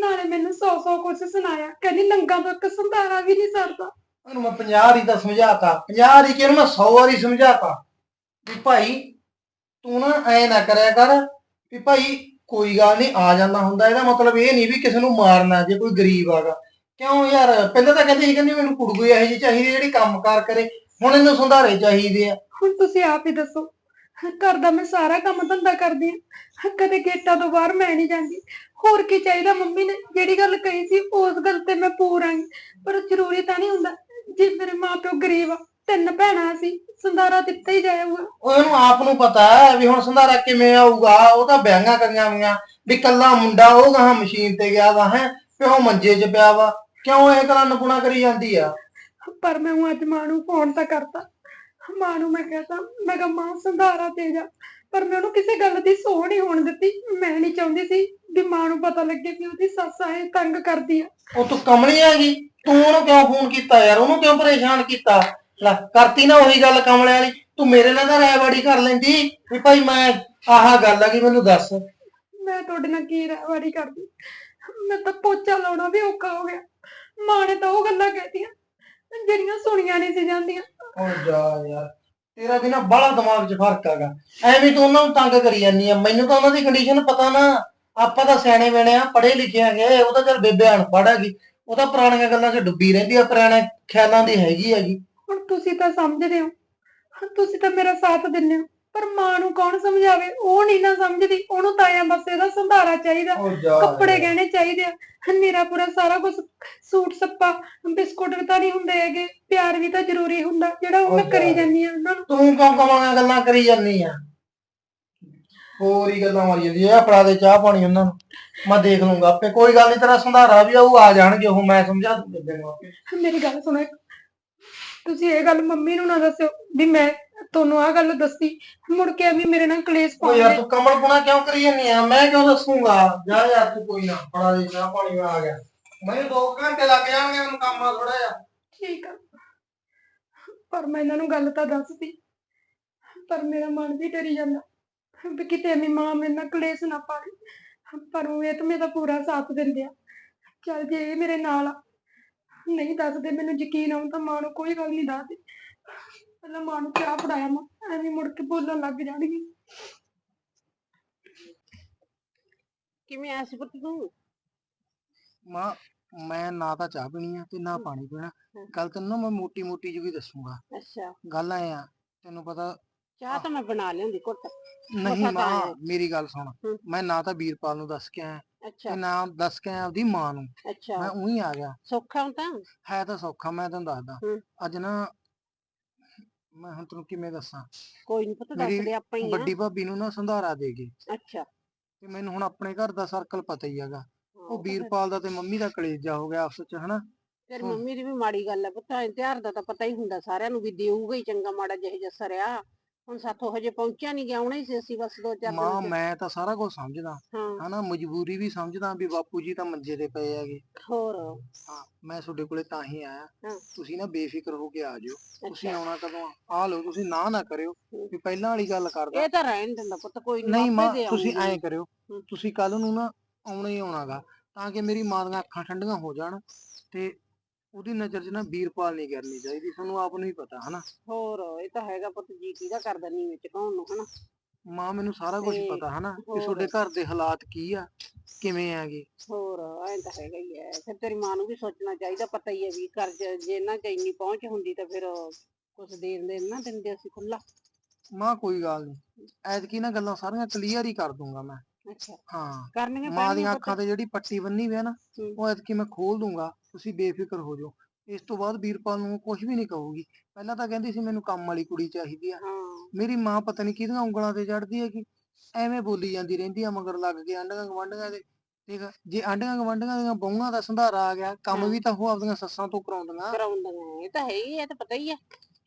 ਨਾਲੇ ਮੈਨੂੰ ਸੌ ਸੌ ਕੁਛ ਸੁਣਾਇਆ। ਕਹਿੰਦੀ ਨੰਗਾ ਤੋਂ ਇੱਕ ਸੰਧਾਰਾ ਵੀ ਨਹੀਂ ਸਰਦਾ। ਉਹਨੂੰ ਮੈਂ 50 ਵਾਰੀ ਤਾਂ ਸਮਝਾਤਾ। 50 ਵਾਰੀ ਕਿ ਉਹਨੂੰ ਮੈਂ 100 ਵਾਰੀ ਸਮਝਾਤਾ। ਵੀ ਭਾਈ ਤੂੰ ਨਾ ਐ ਨਾ ਕਰਿਆ ਕਰ ਵੀ ਭਾਈ ਕੋਈ ਗੱਲ ਨਹੀਂ ਆ ਜਾਂਦਾ ਹੁੰਦਾ। ਇਹਦਾ ਮਤਲਬ ਇਹ ਨਹੀਂ ਵੀ ਕਿਸੇ ਨੂੰ ਮਾਰਨਾ ਜੇ ਕੋਈ ਗਰੀਬ ਆਗਾ ਕਿਉਂ ਯਾਰ? ਪਹਿਲਾਂ ਤਾਂ ਕਹਿੰਦੇ ਸੀ, ਕਹਿੰਦੀ ਮੈਨੂੰ ਕੁੜਗੋਈ ਇਹੋ ਜਿਹੀ ਚਾਹੀਦੀ ਜਿਹੜੀ ਕੰਮਕਾਰ ਕਰੇ। ਹੁਣ ਇਹਨੂੰ ਸੰਧਾਰੇ ਚਾਹੀਦੇ ਆ। ਹੁਣ ਤੁਸੀਂ ਆਪ ਹੀ ਦੱਸੋ, ਘਰ ਦਾ ਮੈਂ ਸਾਰਾ ਕੰਮ ਧੰਦਾ ਕਰਦੀ ਹਾਂ ਕਦੇ ਗੇਟਾਂ ਤੋਂ ਬਾਹਰ ਮੈਂ ਨਹੀਂ ਜਾਂਦੀ। ਹੋਰ ਕੀ ਚਾਹੀਦਾ ਮੰਮੀ ਨੇ? ਜਿਹੜੀ ਗੱਲ ਕਹੀ ਸੀ, ਉਸ ਗੱਲ ਤੇ ਮੈਂ ਪੂਰਾਂਗੀ ਪਰ ਜ਼ਰੂਰੀ ਤਾਂ ਨਹੀਂ ਹੁੰਦਾ, ਜੇ ਮੇਰੇ ਮਾਪਿਓ ਗਰੀਬ ਆ। ਤਿੰਨ ਭੈਣਾਂ ਸੀ ਸੰਧਾਰਾ ਦਿੱਤਾ ਹੀ ਜਾਊਗਾ ਉਹ ਇਹਨੂੰ ਆਪ ਨੂੰ ਪਤਾ ਹੈ ਵੀ ਹੁਣ ਸੰਧਾਰਾ ਕਿਵੇਂ ਆਊਗਾ ਉਹ ਤਾਂ ਵਿਆਹਾਂ ਕਰੀਆਂ ਹੋਈਆਂ ਵੀ ਕੱਲਾ ਮੁੰਡਾ ਉਹ ਗਾਹਾਂ ਮਸ਼ੀਨ ਤੇ ਗਿਆ ਵਾ ਹੈ ਪਿਓ ਮੰਜੇ 'ਚ ਪਿਆ ਵਾ। ਕਿਉਂ ਇਹ ਗੱਲਾਂ ਨਪੁਣਾ ਕਰੀ ਜਾਂਦੀ ਆ? ਪਰ ਮੈਂ ਹੁਣ ਅੱਜ ਮਾਂ ਨੂੰ ਫੋਨ ਤਾਂ ਕਰਤਾ। ਮਾਂ ਨੂੰ ਮੈਂ ਕਹਤਾ ਮੈਂ ਕਿਹਾ ਮਾਂ ਸੰਧਾਰਾ ਦੇ ਜਾ। ਪਰ ਮੈਂ ਉਹਨੂੰ ਕਿਸੇ ਗੱਲ ਦੀ ਸੋਹ ਨਹੀਂ ਹੋਣ ਦਿੱਤੀ। ਮੈਂ ਨਹੀਂ ਚਾਹੁੰਦੀ ਸੀ ਵੀ ਮਾਂ ਨੂੰ ਪਤਾ ਲੱਗੇ ਕਿ ਉਹਦੀ ਸੱਸ ਆਏ ਤੰਗ ਕਰਦੀ ਆ। ਉਹ ਤੂੰ ਕਮਲੀ ਹੈਗੀ। ਤੂੰ ਉਹਨੂੰ ਕਿਉਂ ਫੋਨ ਕੀਤਾ ਯਾਰ? ਉਹਨੂੰ ਕਿਉਂ ਪਰੇਸ਼ਾਨ ਕੀਤਾ? ਲੈ ਕਰਤੀ ਨਾ ਉਹੀ ਗੱਲ ਕਮਲੇ ਵਾਲੀ। ਤੂੰ ਮੇਰੇ ਨਾਲ ਤਾਂ ਰਾਇਵਾੜੀ ਕਰ ਲੈਂਦੀ। ਵੀ ਭਾਈ ਮੈਂ ਆਹ ਗੱਲ ਆ ਕਿ ਮੈਨੂੰ ਦੱਸ। ਮੈਂ ਤੁਹਾਡੇ ਨਾਲ ਕੀ ਰਹਿਵਾੜੀ ਕਰਦੀ? ਮੈਂ ਤਾਂ ਪੋਚਾ ਲਾਉਣਾ ਵੀ ਔਖਾ ਹੋ ਗਿਆ। ਮਾਂ ਨੇ ਤਾਂ ਉਹ ਗੱਲਾਂ ਕਹਿਤੀਆਂ। ਜਿਹੜੀਆਂ ਸੁਣੀਆਂ ਨਹੀਂ ਸੀ ਜਾਂਦੀਆਂ। ਓ ਜਾ ਯਾਰ ਤੇਰਾ ਵੀ ਨਾ ਬੜਾ ਦਿਮਾਗ 'ਚ ਫ਼ਰਕ ਹੈਗਾ। ਐਵੇਂ ਤੂੰ ਉਹਨਾਂ ਨੂੰ ਤੰਗ ਕਰੀ ਜਾਂਦੀ ਆ। ਮੈਨੂੰ ਤਾਂ ਉਹਨਾਂ ਦੀ ਕੰਡੀਸ਼ਨ ਪਤਾ ਨਾ। ਆਪਾਂ ਤਾਂ ਸਿਆਣੇ ਬਣੇ ਆ ਪੜ੍ਹੇ ਲਿਖੇ ਹੈਗੇ। ਉਹ ਤਾਂ ਚੱਲ ਬੇਬੇ ਅਨਪੜ੍ਹ ਹੈਗੀ। ਉਹ ਤਾਂ ਪੁਰਾਣੀਆਂ ਗੱਲਾਂ 'ਚ ਡੁੱਬੀ ਰਹਿੰਦੀ ਆ। ਪੁਰਾਣੇ ਖਿਆਲਾਂ ਦੀ ਹੈਗੀ ਹੈਗੀ। ਹੁਣ ਤੁਸੀਂ ਤਾਂ ਸਮਝਦੇ ਹੋ। ਤੁਸੀਂ ਤਾਂ ਮੇਰਾ ਸਾਥ ਦਿੰਦੇ ਹੋ। ਪਰ ਮਾਂ ਨੂੰ ਕੌਣ ਸਮਝਾਵੇ? ਉਹ ਨਹੀਂ ਨਾ ਸਮਝਦੀ। ਉਹਨੂੰ ਤਾਂ ਐਂ ਬਸ ਇਹਦਾ ਸੰਧਾਰਾ ਚਾਹੀਦਾ। ਜਾ ਕੱਪੜੇ ਗਹਿਣੇ ਚਾਹੀਦੇ ਆ। ਨੀਰਾ ਪੂਰਾ ਸਾਰਾ ਕੁਝ ਸੂਟ ਸੱਪਾ ਬਿਸਕੁਟ ਵੀ ਤਾਂ ਨਹੀਂ ਹੁੰਦੇ ਹੈਗੇ। ਪਿਆਰ ਵੀ ਤਾਂ ਜ਼ਰੂਰੀ ਹੁੰਦਾ। ਜਿਹੜਾ ਉਹ ਮੈਂ ਕਰੀ ਜਾਂਦੀ ਆ ਉਹਨਾਂ ਨੂੰ। ਤੂੰ ਕਿਉਂ ਕਮਾਂਗਾ ਗੱਲਾਂ ਕਰੀ ਜਾਂਦੀ ਆ? ਹੋਰ ਹੀ ਗੱਲਾਂ ਮਾਰੀ ਜਾਂਦੀ ਆ। ਫੜਾ ਦੇ ਚਾਹ ਪਾਣੀ ਉਹਨਾਂ ਨੂੰ। ਮੈਂ ਦੇਖ ਲੂੰਗਾ ਆਪੇ। ਕੋਈ ਗੱਲ ਨਹੀਂ ਤੇਰਾ ਸੰਧਾਰਾ ਵੀ ਆਊ ਆ ਜਾਣਗੇ ਉਹ। ਮੈਂ ਸਮਝਾ ਦੂੰ ਬੇਬੇ ਨੂੰ ਆਪੇ। ਮੇਰੀ ਗੱਲ ਸੁਣੋ ਇੱਕ। ਤੁਸੀਂ ਇਹ ਗੱਲ ਮੰਮੀ ਨੂੰ ਨਾ ਦੱਸਿਓ ਵੀ ਮੈਂ ਤੁਹਾਨੂੰ ਆਹ ਗੱਲ ਦੱਸੀ ਮੁੜ ਕੇ ਵੀ ਮੇਰੇ ਨਾਲ ਕਲੇਸ਼ ਓ ਪਾਉਂਦੇ। ਯਾਰ ਤੂੰ ਕਮਲ ਪੁਣਾ ਕਿਉਂ ਕਰੀ ਜਾਂਦੀ ਆ? ਮੈਂ ਕਿਉਂ ਦੱਸੂਗਾ? ਜਾ ਯਾਰ ਤੂੰ ਕੋਈ ਨਾ ਫੜਾ ਦੇ ਚਾਹ ਪਾਣੀ ਮੈਂ ਆ ਗਿਆ। ਮੈਨੂੰ 2 ਘੰਟੇ ਲੱਗ ਜਾਣਗੇ ਮੈਨੂੰ ਕੰਮ ਆ ਥੋੜਾ ਜਿਹਾ। ਠੀਕ ਆ। ਪਰ ਮੈਂ ਇਹਨਾਂ ਨੂੰ ਗੱਲ ਤਾਂ ਦੱਸਦੀ ਪਰ ਮੇਰਾ ਮਨ ਵੀ ਡਰੀ ਜਾਂਦਾ ਵੀ ਕਿਤੇ ਮੇਰੀ ਮਾਂ ਮੇਰੇ ਨਾਲ ਕਲੇਸ਼ ਨਾ ਪਾਵੇ। ਪਰ ਉਹ ਇਹ ਤਾਂ ਮੇਰਾ ਪੂਰਾ ਸਾਥ ਦਿੰਦੇ ਆ। ਚੱਲ ਜੇ ਇਹ ਮੇਰੇ ਨਾਲ ਆ ਨਹੀਂ ਦੱਸਦੇ ਮੈਨੂੰ ਯਕੀਨ ਆਉਂ ਤਾਂ ਮਾਂ ਨੂੰ ਕੋਈ ਗੱਲ ਨਹੀਂ ਦੱਸਦੀ। ਪਹਿਲਾਂ ਮਾਂ ਨੂੰ ਚਾਹ ਫੜਾਇਆ ਮੈਂ ਐਵੇਂ ਮੁੜ ਕੇ ਬੋਲਣ ਲੱਗ ਜਾਣਗੀ। ਕਿਵੇਂ ਆਇਆ ਸੀ ਪੁੱਤ ਤੂੰ? ਮਾਂ ਮੈਂ ਨਾ ਤਾਂ ਚਾਹ ਪੀਣੀ ਆ ਤੇ ਨਾ ਪਾਣੀ ਪੀਣਾ। ਕੱਲ ਤੈਨੂੰ ਨਾ ਮੈਂ ਮੋਟੀ ਮੋਟੀ ਜਿਹੀ ਦੱਸੂਗਾ। ਅੱਛਾ। ਗੱਲ ਐ ਆ ਤੈਨੂੰ ਪਤਾ ਚਾਹ ਤਾਂ ਮੈਂ ਬਣਾ ਲਿਆਂਦੀ ਘੁੱਟ। ਨਹੀਂ ਮਾਂ। ਮੇਰੀ ਗੱਲ ਸੁਣ। ਮੈਂ ਨਾ ਤਾਂ ਵੀਰਪਾਲ ਨੂੰ ਦੱਸ ਕੇ ਆਇਆ। ਅੱਛਾ। ਨਾ ਦੱਸ ਕੇ ਆਇਆ ਆਪਦੀ ਮਾਂ ਨੂੰ। ਮੈਂ ਉਹੀ ਆ ਗਿਆ। ਸੌਖਾ ਹੁਣ ਤਾਂ? ਹੈ ਤਾਂ ਸੌਖਾ ਮੈਂ ਤੈਨੂੰ ਦੱਸਦਾ। ਅੱਜ ਨਾ ਮੈਂ ਹੁਣ ਤੈਨੂੰ ਕਿਵੇਂ ਦੱਸਾਂ? ਕੋਈ ਨਹੀਂ ਪਤਾ ਦੱਸ ਦੇ ਆਪਾਂ ਹੀ ਆ। ਵੱਡੀ ਭਾਬੀ ਨੂੰ ਨਾ ਸੰਧਾਰਾ ਦੇ ਗਏ ਅੱਛਾ। ਤੇ ਮੈਨੂੰ ਹੁਣ ਆਪਣੇ ਘਰ ਦਾ ਸਰਕਲ ਪਤਾ ਹੀ ਹੈਗਾ। ਉਹ ਵੀਰਪਾਲ ਦਾ ਤੇ ਮੰਮੀ ਦਾ ਕਲੇਜਾ ਹੋ ਗਿਆ ਆਪਸ ਚ ਹਨਾ? ਤੇਰੀ। ਮੰਮੀ ਦੀ ਵੀ ਮਾੜੀ ਗੱਲ ਹੈ ਪੁੱਤ ਐਂ ਤਿਉਹਾਰ ਦਾ ਤਾਂ ਪਤਾ ਹੀ ਹੁੰਦਾ ਸਾਰਿਆਂ ਨੂੰ ਵੀ ਦੇਊਗਾ ਹੀ ਚੰਗਾ ਮਾੜਾ ਜਿਹੇ ਜਿਹਾ ਸਰਿਆ। ਹੁਣ ਸਾਥੋਂ ਹਜੇ ਪਹੁੰਚਿਆ ਨਹੀਂ ਗਿਆ ਆਉਣਾ ਹੀ ਸੀ ਅਸੀਂ ਬਸ ਦੋ ਚਾਰ ਮਾਂ ਚ ਮੈਂ ਤਾਂ ਸਾਰਾ ਕੁਝ ਸਮਝਦਾ ਹਾਂ। ਹਨਾ ਮਜਬੂਰੀ ਵੀ ਸਮਝਦਾ ਵੀ ਬਾਪੂ ਜੀ ਤਾਂ ਮੰਜੇ ਤੇ ਪਏ ਹੈਗੇ। ਹੋਰ? ਹਾਂ ਮੈਂ ਤੁਹਾਡੇ ਕੋਲੇ ਤਾਂ ਹੀ ਆਇਆ। ਹਾਂ। ਤੁਸੀਂ ਨਾ ਬੇਫਿਕਰ ਹੋ ਕੇ ਆ ਜਿਓ ਤੁਸੀਂ ਆਉਣਾ ਕਦੋਂ ਆ? ਲਓ ਤੁਸੀਂ ਨਾ ਨਾ ਕਰਿਓ ਵੀ ਪਹਿਲਾਂ ਵਾਲੀ ਗੱਲ ਕਰਦਾ। ਇਹ ਤਾਂ ਰਹਿਣ ਦਿੰਦਾ ਪੁੱਤ ਕੋਈ ਨਹੀਂ ਆਪੇ ਮਾਂ ਤੁਸੀਂ। ਐਂ ਕਰਿਓ ਹਮ। ਤੁਸੀਂ ਕੱਲ ਨੂੰ ਨਾ ਆਉਣਾ ਹੀ ਆਉਣਾਗਾ ਤਾਂ ਕਿ ਮੇਰੀ ਮਾਂ ਦੀਆਂ ਅੱਖਾਂ ਠੰਡੀਆਂ ਹੋ ਜਾਣ ਤੇ ਉਹਦੀ ਨਜ਼ਰ 'ਚ ਨਾ ਵੀਰਪਾਲ ਨਹੀਂ ਕਰਨੀ ਚਾਹੀਦੀ ਤੁਹਾਨੂੰ ਆਪ ਨੂੰ ਹੀ ਪਤਾ ਹਨਾ? ਹੋਰ ਇਹ ਤਾਂ ਹੈਗਾ ਪੁੱਤ ਜੀ ਕਿਹਦਾ ਕਰਦਾ ਨੀਵੇਂ ਚ ਕੌਣ ਨੂੰ ਹਨਾ? ਮਾਂ ਮੈਨੂੰ ਸਾਰਾ ਕੁਝ ਤੇ ਪਤਾ ਹਨਾ ਕਿ ਹੋਰ। ਤੁਹਾਡੇ ਘਰ ਦੇ ਹਾਲਾਤ ਕੀ ਆ ਕਿਵੇਂ ਆਗੇ ਹੋਰ ਐਂ ਤਾਂ ਹੈਗਾ ਹੀ ਹੈ। ਫਿਰ ਤੇਰੀ ਮਾਂ ਨੂੰ ਵੀ ਸੋਚਣਾ ਚਾਹੀਦਾ ਪਤਾ ਹੀ ਹੈ ਵੀ ਚ ਜੇ ਇਹਨਾਂ ਚ ਇੰਨੀ ਪਹੁੰਚ ਹੁੰਦੀ ਤਾਂ ਫਿਰ ਕੁਝ ਦੇਣ ਦੇ ਨਾ ਦਿੰਦੇ ਅਸੀਂ ਖੁੱਲਾ ਮਾਂ ਕੋਈ ਗੱਲ ਨਹੀਂ। ਐਤਕੀ ਨਾ ਗੱਲਾਂ ਸਾਰੀਆਂ ਕਲੀਅਰ ਹੀ ਕਰ ਦੂੰਗਾ ਮੈਂ। ਅੱਛਾ। ਹਾਂ। ਕਰਨੀਆਂ ਮਾਂ ਦੀਆਂ ਪੈਣੀਆਂ ਪੁੱਤ। ਅੱਖਾਂ ਤੇ ਜਿਹੜੀ ਪੱਟੀ ਬੰਨੀ ਹੋਈ ਆ ਨਾ ਹਮ। ਉਹ ਐਤਕੀ ਮੈਂ ਖੋਲ ਦੂੰਗਾ। ਤੁਸੀਂ ਬੇਫਿਕਰ ਹੋ ਜਾਓ। ਇਸ ਤੋਂ ਬਾਅਦ ਵੀਰਪਾਲ ਨੂੰ ਕੁਝ ਵੀ ਨਹੀਂ ਕਹੂਗੀ। ਪਹਿਲਾਂ ਤਾਂ ਕਹਿੰਦੀ ਸੀ ਮੈਨੂੰ ਕੰਮ ਵਾਲੀ ਕੁੜੀ ਚਾਹੀਦੀ ਆ। ਮੇਰੀ ਮਾਂ ਪਤਾ ਨਹੀਂ ਕਿਹਦੀਆਂ ਉਂਗਲਾਂ ਤੇ ਚੜਦੀ ਹੈ ਕਿ ਐਵੇਂ ਬੋਲੀ ਜਾਂਦੀ ਰਹਿੰਦੀ ਆ ਮਗਰ ਲੱਗ ਕੇ ਆਂਢੀਆਂ ਗਵਾਂਢੀਆਂ ਦੇ। ਠੀਕ ਆ ਜੇ ਆਂਢੀਆਂ ਗਵਾਂਢੀਆਂ ਦੀਆਂ ਬਹੂਆਂ ਦਾ ਸੰਧਾਰਾ ਆ ਗਿਆ ਕੰਮ। ਵੀ ਤਾਂ ਉਹ ਆਪਦੀਆਂ ਸੱਸਾਂ ਤੋਂ ਕਰਾਉਂਦੀਆਂ। ਕਰਾਉਂਦੀਆਂ ਇਹ ਤਾਂ ਹੈ ਹੀ ਇਹ ਤਾਂ ਪਤਾ ਹੀ ਹੈ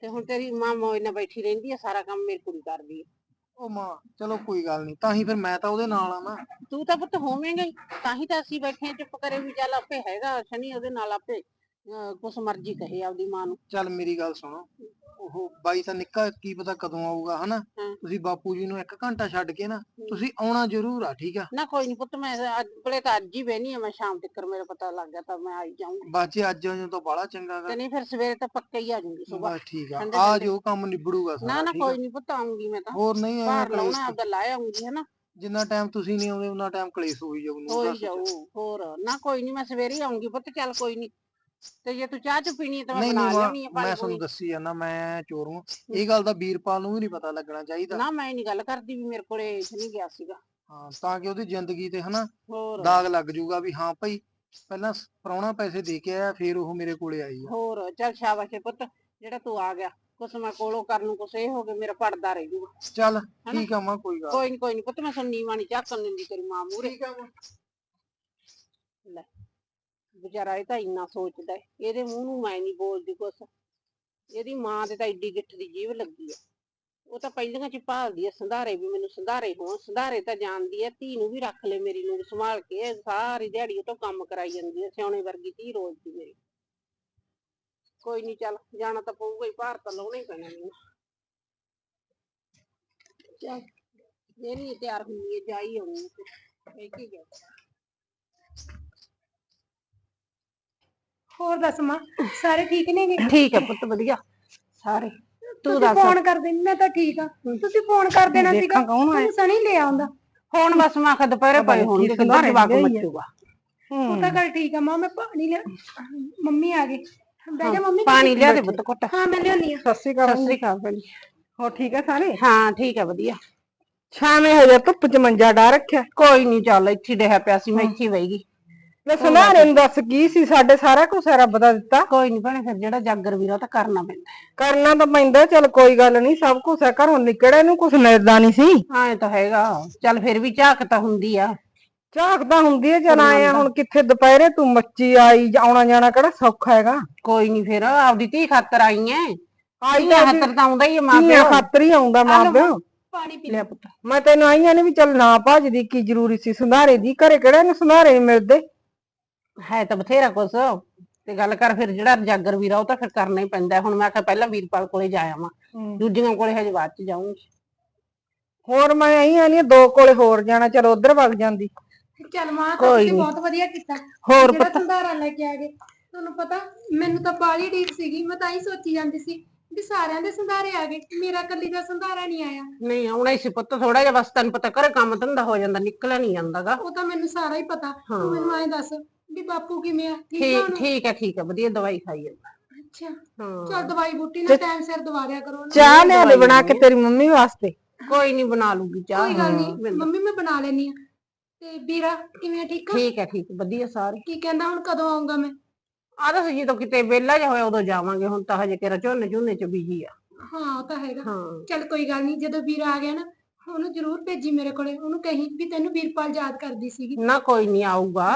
ਤੇ ਹੁਣ ਤੇਰੀ ਮਾਂ ਮੌਜ ਨਾਲ ਬੈਠੀ ਰਹਿੰਦੀ ਹੈ ਸਾਰਾ ਕੰਮ ਮੇਰੀ ਕੁੜੀ ਕਰਦੀ ਹੈ ਉਹ ਮਾਂ ਚਲੋ ਕੋਈ ਗੱਲ ਨਹੀਂ ਤਾਂ ਹੀ ਫਿਰ ਮੈਂ ਤਾਂ ਉਹਦੇ ਨਾਲ ਆ ਨਾ ਤੂੰ ਤਾਂ ਪੁੱਤ ਹੋਵੇਂਗਾ ਹੀ, ਤਾਂ ਹੀ ਤਾਂ ਅਸੀਂ ਬੈਠੇ ਹਾਂ ਚੁੱਪ ਕਰੇ ਵੀ ਚੱਲ ਆਪੇ ਹੈਗਾ, ਸ਼ਨੀ ਉਹਦੇ ਨਾਲ ਆਪੇ। ਅਹ ਕੁਛ ਮਰਜ਼ੀ ਕਹੇ ਆਪਦੀ ਮਾਂ ਨੂੰ। ਚੱਲ ਮੇਰੀ ਗੱਲ ਸੁਣੋ। ਉਹ ਬਾਈ ਤਾਂ ਨਿੱਕਾ ਕੀ ਪਤਾ ਕਦੋਂ ਆਊਗਾ ਹਨਾ? ਹਾਂ। ਤੁਸੀਂ ਬਾਪੂ ਜੀ ਨੂੰ ਇੱਕ ਘੰਟਾ ਛੱਡ ਕੇ ਨਾ ਤੁਸੀਂ ਆਉਣਾ ਜ਼ਰੂਰ ਆ ਠੀਕ ਆ? ਨਾ ਕੋਈ ਨਹੀਂ ਪੁੱਤ ਮੈਂ ਅੱਜ ਬਲੇ ਤਾਂ ਅੱਜ ਹੀ ਬਹਿਨੀ ਆ ਮੈਂ ਸ਼ਾਮ ਤੱਕ ਮੇਰਾ ਪਤਾ ਲੱਗ ਗਿਆ ਤਾਂ ਮੈਂ ਆਈ ਜਾਊਂਗੀ। ਬਾਚੇ ਅੱਜ ਆਜੋ ਤਾਂ ਬਾਹਲਾ ਚੰਗਾ ਗਾ। ਤੇ ਨਹੀਂ ਫਿਰ ਸਵੇਰੇ ਤਾਂ ਪੱਕਾ ਹੀ ਆ ਜਾਊਂਗੀ ਸਵੇਰ। ਬਸ ਠੀਕ ਆ। ਠੰਡੇ ਆ ਠੰਡੇ। ਜੋ ਕੰਮ ਨਿਬੜੂਗਾ ਨਾ ਸਾਰਾ ਨਾ ਠੀਕ ਆ? ਕੋਈ ਨਹੀਂ ਪੁੱਤ ਆਉਂਗੀ ਮੈਂ ਤਾਂ। ਹੋਰ ਨਹੀਂ ਐਵੇਂ ਬਾਹਰ ਕਲੇਸ਼ ਲਾਉਣਾ ਆਪਦਾ ਲਾਇਆ ਆਉਂਗੀ ਹਨਾ? ਜਿੰਨਾ ਟਾਈਮ ਤੁਸੀਂ ਨਹੀਂ ਆਉਂਦੇ ਉਹਨਾਂ ਟਾਈਮ ਕਲੇਸ਼ ਹੋਈ ਜਾਊ ਨੂੰ। ਜਾਊ ਹੋਰ। ਨਾ ਕੋਈ ਨਹੀਂ ਮੈਂ ਸਵੇਰੇ ਹੀ ਆਉਂਗੀ ਪੁੱਤ ਚੱਲ ਕੋਈ ਨਹੀਂ ਤੇ ਜੇ ਤੂੰ ਚਾਹ ਚ ਪੀਣੀ ਹੈ ਤਾਂ ਮੈਂ ਨਹੀਂ ਬਣਾ ਨਹੀਂ ਲਿਆਉਣੀ ਹੈ ਮੈਂ ਪਾਣੀ ਤੁਹਾਨੂੰ ਪੂਣੀ। ਦੱਸੀ ਜਾਂਦਾ ਮੈਂ ਚੋਰ ਹਾਂ। ਇਹ ਗੱਲ ਦਾ ਵੀਰਪਾਲ ਨੂੰ ਵੀ ਨਹੀਂ ਪਤਾ ਲੱਗਣਾ ਚਾਹੀਦਾ। ਨਾ ਮੈਂ ਨਹੀਂ ਗੱਲ ਕਰਦੀ ਵੀ ਮੇਰੇ ਕੋਲੇ ਨਹੀਂ ਗਿਆ ਸੀਗਾ। ਹਾਂ ਤਾਂ ਕਿ ਉਹਦੀ ਜ਼ਿੰਦਗੀ ਤੇ ਹਨਾ ਹੋਰ। ਦਾਗ ਲੱਗ ਜਾਊਗਾ ਵੀ ਹਾਂ ਭਾਈ ਪਹਿਲਾਂ ਪ੍ਰਾਹੁਣਾ ਪੈਸੇ ਦੇ ਕੇ ਆਇਆ ਫਿਰ ਉਹ ਮੇਰੇ ਕੋਲੇ ਆਈ ਆ। ਹੋਰ ਚੱਲ ਸ਼ਾਬਾਸ਼ ਏ ਪੁੱਤ ਜਿਹੜਾ ਤੂੰ ਆ ਗਿਆ ਕੁਛ ਮੈਂ ਕੋਲੋਂ ਕਰਨ ਨੂੰ ਕੁਛ ਇਹ ਹੋ ਗਿਆ ਮੇਰਾ ਪੜਦਾ ਰਹਿ ਜੂਗਾ। ਚੱਲ ਠੀਕ ਆ ਮਾਂ ਕੋਈ ਗੱਲ ਕੋਈ ਨਹੀਂ ਕੋਈ ਨਹੀਂ ਪੁੱਤ ਮੈਂ ਸੁਣਨੀ ਵਾਣੀ ਝਾਕਣ ਦਿੰਦੀ ਤੇਰੀ ਮਾਂ ਮੂਰੇ ਠੀਕ ਆ ਮਾਂ। ਲੈ। ਵਿਚਾਰਾ ਇਹ ਤਾਂ ਇੰਨਾ ਸੋਚਦਾ ਏ ਇਹਦੇ ਮੂੰਹ ਨੂੰ ਮੈਂ ਨਹੀਂ ਬੋਲਦੀ ਕੁਛ। ਇਹਦੀ ਮਾਂ ਦੇ ਤਾਂ ਏਡੀ ਗਿੱਠ ਦੀ ਜੀਭ ਲੱਗੀ ਆ। ਉਹ ਤਾਂ ਪਹਿਲੀਆਂ ਚ ਹੀ ਭਾਲਦੀ ਆ, ਸੰਧਾਰੇ ਵੀ ਮੈਨੂੰ ਸੰਧਾਰੇ ਹੋਣ। ਸੰਧਾਰੇ ਤਾਂ ਜਾਣਦੀ ਆ, ਧੀ ਨੂੰ ਵੀ ਰੱਖ ਲੈ ਮੇਰੀ ਨੂੰ ਸੰਭਾਲ ਕੇ। ਸਾਰੀ ਦਿਹਾੜੀ ਉਹ ਤੋਂ ਕੰਮ ਕਰਾਈ ਜਾਂਦੀ ਆ, ਸਿਆਣੇ ਵਰਗੀ ਧੀ ਰੋਜ਼ ਦੀ ਮੇਰੀ। ਕੋਈ ਨਹੀਂ ਚੱਲ, ਜਾਣਾ ਤਾਂ ਪਊਗਾ ਹੀ, ਭਾਰ ਤਾਂ ਲਾਉਣਾ ਹੀ ਪੈਣਾ ਮੈਨੂੰ। ਚੱਲ ਜੇ ਨਹੀਂ ਤਿਆਰ ਹੁੰਦੀ ਹੈ ਜਾਈ ਆਉਣੀ ਹੈ ਇਹ ਕੀ ਗਿਆ ਹੋਰ ਦੱਸ ਮਾਂ ਸਾਰੇ ਠੀਕ ਨੇਗੇ ਠੀਕ ਹੈ ਪੁੱਤ ਵਧੀਆ ਸਾਰੇ। ਤੂੰ ਦੱਸ। ਫੋਨ ਕਰ ਦੇ ਮੈਂ ਤਾਂ ਠੀਕ ਆ। ਤੁਸੀਂ ਫੋਨ ਕਰ ਦੇਣਾ ਸੀਗਾ ਦੇਖਾਂ ਕੌਣ ਆਇਆ? ਤੁਹਾਨੂੰ ਸਣੀ ਲੈ ਆਉਂਦਾ ਹੁਣ ਬਸ ਮੈਂ ਕਿਹਾ ਦੁਪਹਿਰੇ ਪਏ ਹੋਣਗੇ ਸੰਧਾਰੇ ਜਵਾਕ। ਮੱਚੂਗਾ। ਉਹ ਤਾਂ ਗੱਲ ਠੀਕ ਆ ਮਾਂ ਮੈਂ ਪਾਣੀ ਲਿਆ ਮੰਮੀ ਆ ਗਈ ਬਹਿ ਜਾ ਮੰਮੀ ਪਾਣੀ ਲਿਆ ਦੇ ਪੁੱਤ ਘੁੱਟ। ਹਾਂ ਮੈਂ ਲਿਆਉਣੀ ਆ। ਸਤਿ ਸ਼੍ਰੀ ਅਕਾਲ ਸਤਿ ਸ੍ਰੀ ਅਕਾਲ ਭੈਣ। ਠੀਕ ਹੈ ਸਾਰੇ? ਹਾਂ ਠੀਕ ਹੈ ਵਧੀਆ। ਛਾਵੇਂ ਹੋ ਜਾ ਧੁੱਪ ਚ ਮੰਜਾ ਡਾ ਰੱਖਿਆ। ਕੋਈ ਨਹੀਂ ਚੱਲ ਇੱਥੇ ਡਿਆ ਪਿਆ ਸੀ ਮੈਂ ਇੱਥੇ ਹੀ ਬਹਿ ਗਈ। ਲੈ ਸੰਧਾਰੇ ਨੂੰ ਦੱਸ ਕੀ ਸੀ ਸਾਡੇ ਸਾਰਾ ਕੁਝ ਰੱਬ ਦਾ ਦਿੱਤਾ। ਕੋਈ ਨਹੀਂ ਭੈਣੇ ਫਿਰ ਜਿਹੜਾ ਜਾਗਰ ਵੀਰਾ ਤਾਂ ਕਰਨਾ ਪੈਂਦਾ ਕਰਨਾ ਤਾਂ ਪੈਂਦਾ ਚਲ ਕੋਈ ਗੱਲ ਨਹੀਂ ਸਭ ਕੁਝ ਹੈ ਘਰੋਂ ਨਿਕੜੇ ਨੂੰ ਕੁਝ ਮਿਲਦਾ ਨਹੀਂ ਸੀ। ਹਾਂ ਇਹ ਤਾਂ ਹੈਗਾ। ਚੱਲ ਫਿਰ ਵੀ ਝਾਕ ਤਾਂ ਹੁੰਦੀ ਆ। ਝਾਕ ਤਾਂ ਹੁੰਦੀ ਹੈ ਚਲ ਆਇਆ ਹੁਣ ਕਿੱਥੇ ਦੁਪਹਿਰੇ ਤੂੰ ਮੱਚੀ ਆਈ ਆਉਣਾ ਜਾਣਾ ਕਿਹੜਾ ਸੌਖਾ ਹੈਗਾ। ਕੋਈ ਨਹੀਂ ਫਿਰ ਆਪਦੀ ਧੀ ਖਾਤਰ ਆਈ ਐ। ਆਈ ਧੀਆਂ ਖਾਤਰ ਤਾਂ ਆਉਂਦਾ ਹੀ ਆ ਮਾਂ ਪਿਓ। ਖਾਤਰ ਹੀ ਆਉਂਦਾ ਮਾਂ ਪਿਓ। ਪਾਣੀ ਪੀ ਲੈ ਪੁੱਤ। ਮੈਂ ਤੈਨੂੰ ਆਈਆਂ ਨੇ ਵੀ ਚੱਲ ਨਾ ਭੱਜਦੀ ਕੀ ਜ਼ਰੂਰੀ ਸੀ ਸੰਧਾਰੇ ਦੀ ਘਰੇ ਕਿਹੜਾ ਨੂੰ ਸੰਧਾਰੇ ਮਿਲਦੇ। ਹੈ ਤਾਂ ਬਥੇਰਾ ਕੁਛ। ਤੇ ਗੱਲ ਕਰ ਫਿਰ ਜਿਹੜਾ ਜਾਗਰ ਵੀਰਾ ਉਹ ਤਾਂ ਫਿਰ ਕਰਨਾ ਹੀ ਪੈਂਦਾ ਹੁਣ ਮੈਂ ਕਿਹਾ ਪਹਿਲਾਂ ਵੀਰਪਾਲ ਕੋਲੇ ਜਾ ਆਵਾਂ। ਦੂਜੀਆਂ ਕੋਲੇ ਹਜੇ ਬਾਅਦ ਚ ਜਾਊਂਗੀ। ਹੋਰ ਮੈਂ ਆਈਆਂ ਨਹੀਂ ਦੋ ਕੋਲੇ ਹੋਰ ਜਾਣਾ ਚਲ ਉਧਰ ਵਗ ਜਾਂਦੀ। ਚੱਲ ਮਾਂ ਕੋਈ ਤੁਸੀਂ ਨੀ। ਬਹੁਤ ਵਧੀਆ ਕੀਤਾ। ਹੋਰ ਜਿਹੜਾ ਪੁੱਤ। ਸੰਧਾਰਾ ਲੈ ਕੇ ਆ ਗਏ। ਤੁਹਾਨੂੰ ਪਤਾ ਮੈਨੂੰ ਤਾਂ ਬਾਲੀ ਢੀਕ ਸੀਗੀ। ਮੈਂ ਤਾਂ ਹੀ ਸੋਚੀ ਜਾਂਦੀ ਸੀ ਵੀ ਸਾਰਿਆਂ ਦੇ ਸੰਧਾਰੇ ਆ ਗਏ। ਮੇਰਾ ਕੱਲੀ ਦਾ ਸੰਧਾਰਾ ਨਹੀਂ ਆਇਆ। ਨਹੀਂ ਆਉਣਾ ਹੀ ਸੀ ਪੁੱਤ। ਥੋੜਾ ਜਿਹਾ ਬਸ ਤੈਨੂੰ ਪਤਾ ਘਰੇ ਕੰਮ ਧੰਦਾ ਹੋ ਜਾਂਦਾ ਨਿਕਲਿਆ ਨਹੀਂ ਜਾਂਦਾਗਾ। ਉਹ ਤਾਂ ਮੈਨੂੰ ਸਾਰਾ ਹੀ ਪਤਾ। ਤੂੰ ਮੈਨੂੰ ਐਂ ਦੱਸ ਵੀ ਬਾਪੂ ਕਿਵੇਂ ਆ? ਠੀਕ ਆ ਠੀਕ ਹੁਣ? ਠੀਕ ਹੈ ਠੀਕ ਹੈ ਵਧੀਆ ਦਵਾਈ ਖਾਈ ਅੱਛਾ। ਹਾਂ। ਚਲ ਦਵਾਈ ਬੂਟੀ ਨਾਲ ਟਾਈਮ ਸਿਰ ਦਵਾ ਦਿਆ ਕਰੋ। ਚਾਹ ਲਿਆ ਦੇ ਬਣਾ ਕੇ ਤੇਰੀ ਮੰਮੀ ਵਾਸਤੇ। ਕੋਈ ਨਹੀਂ ਬਣਾ ਲੂਗੀ ਚਾਹ। ਕੋਈ ਗੱਲ ਨਹੀਂ। ਮੰਮੀ ਮੈਂ ਬਣਾ ਲੈਣੀ ਆ। ਤੇ ਵੀਰਾ ਕਿਵੇਂ ਆ, ਠੀਕ ਆ? ਠੀਕ ਹੈ ਠੀਕ ਵਧੀਆ ਸਾਰੇ। ਕੀ ਕਹਿੰਦਾ ਹੁਣ ਕਦੋਂ ਆਉਂਗਾ ਮੈਂ? ਆ ਤਾਂ ਜਦੋਂ ਕਿਤੇ ਵਿਹਲਾ ਜਿਹਾ ਹੋਇਆ ਉਦੋਂ ਜਾਵਾਂਗੇ। ਹੁਣ ਤਾਂ ਹਜੇ ਕਿਹੜਾ ਝੋਨੇ ਝੋਨੇ ਚ ਬੀਜੀ ਆ। ਹਾਂ ਉਹ ਤਾਂ ਹੈਗਾ। ਹਾਂ। ਚਲ ਕੋਈ ਗੱਲ ਨਹੀਂ ਜਦੋਂ ਵੀਰਾ ਆ ਗਿਆ ਨਾ ਉਹਨੂੰ ਜ਼ਰੂਰ ਭੇਜੀ ਮੇਰੇ ਕੋਲੇ। ਉਹਨੂੰ ਕਹੀਂ ਵੀ ਤੈਨੂੰ ਵੀਰਪਾਲ ਯਾਦ ਕਰਦੀ ਸੀਗੀ। ਨਾ ਕੋਈ ਨਹੀਂ ਆਊਗਾ।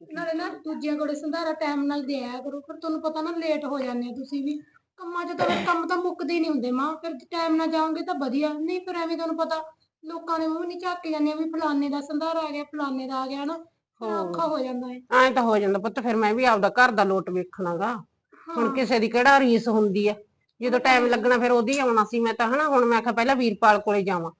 ਨਾਲੇ ਨਾ ਦੂਜਿਆਂ ਕੋਲੇ ਸੰਧਾਰਾ ਟਾਈਮ ਨਾਲ ਦੇ ਆਇਆ ਕਰੋ ਫਿਰ ਤੁਹਾਨੂੰ ਪਤਾ ਨਾ ਲੇਟ ਹੋ ਜਾਂਦੇ ਆ ਤੁਸੀਂ ਵੀ। ਕੰਮਾਂ 'ਚ ਤਾਂ ਕੰਮ ਤਾਂ ਮੁੱਕਦੇ ਹੀ ਨਹੀਂ ਹੁੰਦੇ ਮਾਂ ਫਿਰ ਟਾਈਮ ਨਾਲ ਜਾਓਗੇ ਤਾਂ ਵਧੀਆ। ਨਹੀਂ ਫਿਰ ਐਵੇਂ ਤੁਹਾਨੂੰ ਪਤਾ ਲੋਕਾਂ ਦੇ ਮੂੰਹ ਨਹੀਂ ਝਾਕ ਜਾਂਦੇ ਆ ਵੀ ਫਲਾਣੇ ਦਾ ਸੰਧਾਰਾ ਆ ਗਿਆ ਫਲਾਣੇ ਦਾ ਆ ਗਿਆ ਨਾ ਫਿਰ। ਔਖਾ ਹੋ ਜਾਂਦਾ ਹੈ ਐਂ ਤਾਂ ਹੋ ਜਾਂਦਾ ਪੁੱਤ ਫਿਰ ਮੈਂ ਵੀ ਆਪਦਾ ਘਰ ਦਾ ਲੋਟ ਵੇਖਣਾਗਾ। ਹੁਣ ਕਿਸੇ ਦੀ ਕਿਹੜਾ ਰੀਸ ਹੁੰਦੀ ਆ? ਜਦੋਂ ਟਾਈਮ ਲੱਗਣਾ ਫਿਰ ਉਹਦੀ ਆਉਣਾ ਸੀ ਮੈਂ ਤਾਂ ਹਨਾ? ਹੁਣ ਮੈਂ ਕਿਹਾ ਪਹਿਲਾਂ ਵੀਰਪਾਲ ਕੋਲੇ ਜਾਵਾਂ।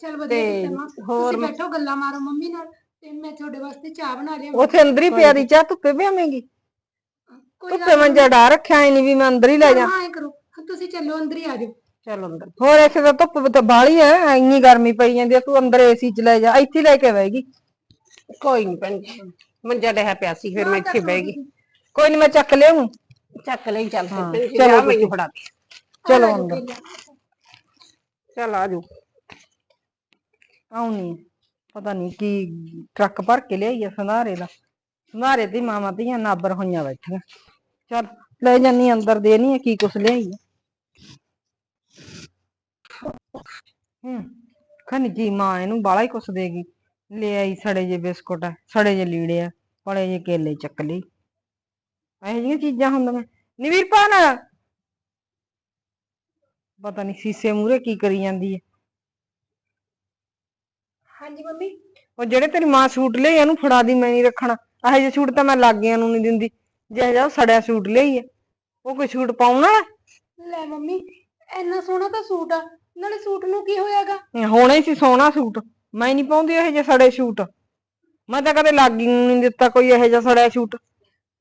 ਚਲ ਵਧੀਆ ਤੇ ਕੀਤਾ ਮਾਂ ਹੋਰ ਬੈਠੋ ਗੱਲਾਂ ਮਾਰੋ ਮੰਮੀ ਨਾਲ। ਤੇ ਮੈਂ ਤੁਹਾਡੇ ਵਾਸਤੇ ਚਾਹ ਬਣਾ ਲਿਆ ਉਥੇ ਅੰਦਰ ਹੀ ਪਿਆ ਦੀ ਚਾਹ ਧੁੱਪੇ ਪਿਆਵੇਂਗੀ ਕੋਈ ਧੁੱਪੇ ਮੰਜਾ ਡਾ ਰੱਖਿਆ ਐ ਨਹੀਂ ਵੀ ਮੈਂ ਅੰਦਰ ਹੀ ਲੈ ਜਾ। ਐ ਕਰੋ। ਤੁਸੀਂ ਚੱਲੋ ਅੰਦਰ ਹੀ ਆ ਜਾਓ। ਚਲ ਅੰਦਰ। ਹੋਰ ਇੱਥੇ ਤਾਂ ਧੁੱਪ ਤਾਂ ਬਾਹਲੀ ਐ ਇੰਨੀ ਗਰਮੀ ਪਈ ਜਾਂਦੀ ਆ ਤੂੰ ਅੰਦਰ ਏਸੀ ਚ ਲੈ ਜਾ ਇੱਥੇ ਹੀ ਲੈ ਕੇ ਬਹਿਗੀ ਕੋਈ ਨਹੀਂ ਭੈਣ ਜੀ ਮੰਜਾ ਡਿਆ ਪਿਆ ਸੀ ਫਿਰ ਮੈਂ ਇੱਥੇ ਬਹਿ ਗਈ। ਕੋਈ ਨਹੀਂ ਮੈਂ ਚੱਕ ਲਿਆਉਂ ਚੱਕ ਲਈ ਚੱਲ ਫਿਰ ਹਾਂ, ਭੈਣ ਜੀ, ਚਲੋ ਲਿਆ ਮੈਨੂੰ ਫੜਾ ਦੇ ਚਲੋ ਅੰਦਰ। ਚੱਲ ਆ ਜਾਓ ਆਉਣੀ ਪਤਾ ਨਹੀਂ ਕੀ ਟਰੱਕ ਭਰ ਕੇ ਲਿਆਈ ਆ ਸੰਧਾਰੇ ਦਾ। ਸੰਧਾਰੇ ਦੀ ਮਾਵਾਂ ਧੀਆਂ ਨਾਬਰ ਹੋਈਆਂ ਬੈਠੀਆਂ। ਚੱਲ ਲੈ ਜਾਨੀ ਅੰਦਰ ਦੇਣੀ ਆ, ਕੀ ਕੁਛ ਲਿਆਈ ਆ। ਹੂੰ, ਖਨੀ ਜੀ ਮਾਂ ਇਹਨੂੰ ਬਾਲਾ ਹੀ ਕੁਛ ਦੇਗੀ ਲੈ ਆਈ ਸੜੇ ਜੇ ਬਿਸਕੁਟ, ਸੜੇ ਜੇ ਲੀੜੇ ਆ ਬੜੇ ਜੇ ਕੇਲੇ ਚੱਕ ਲਈ ਇਹੋ ਜਿਹੀਆਂ ਚੀਜ਼ਾਂ ਹੁੰਦੀਆਂ। ਨਿਵੀਰ ਪਾਣ ਪਤਾ ਨਹੀਂ ਸੀਸੇ ਮੂਰੇ ਕੀ ਕਰੀ ਜਾਂਦੀ ਹੈ ਹਾਂਜੀ ਮੰਮੀ। ਉਹ ਜਿਹੜੇ ਤੇਰੀ ਮਾਂ ਸੂਟ ਲਈ ਇਹਨੂੰ ਫੜਾ ਦੀ ਮੈਂ ਨਹੀਂ ਰੱਖਣਾ। ਇਹੋ ਜਿਹੇ ਸੂਟ ਤਾਂ ਮੈਂ ਲਾਗਿਆਂ ਨੂੰ ਨਹੀਂ ਦਿੰਦੀ। ਜਿਹੋ ਜਿਹਾ ਉਹ ਸੜਿਆ ਸੂਟ ਲਈ ਹੈ ਉਹ ਕੋਈ ਸੂਟ ਪਾਉਣ ਲੈ ਮੰਮੀ ਇੰਨਾ ਸੋਹਣਾ ਤਾਂ ਸੂਟ ਆ। ਨਾਲੇ ਸੂਟ ਨੂੰ ਕੀ ਹੋਇਆਗਾ? ਹੋਣਾ ਹੀ ਸੀ ਸੋਹਣਾ ਸੂਟ। ਮੈਂ ਨਹੀਂ ਪਾਉਂਦੀ ਇਹੋ ਜਿਹੇ ਸੜੇ ਸੂਟ। ਮੈਂ ਤਾਂ ਕਦੇ ਲਾਗੀ ਨੂੰ ਨਹੀਂ ਦਿੱਤਾ ਕੋਈ ਇਹੋ ਜਿਹਾ ਸੜਿਆ ਸੂਟ।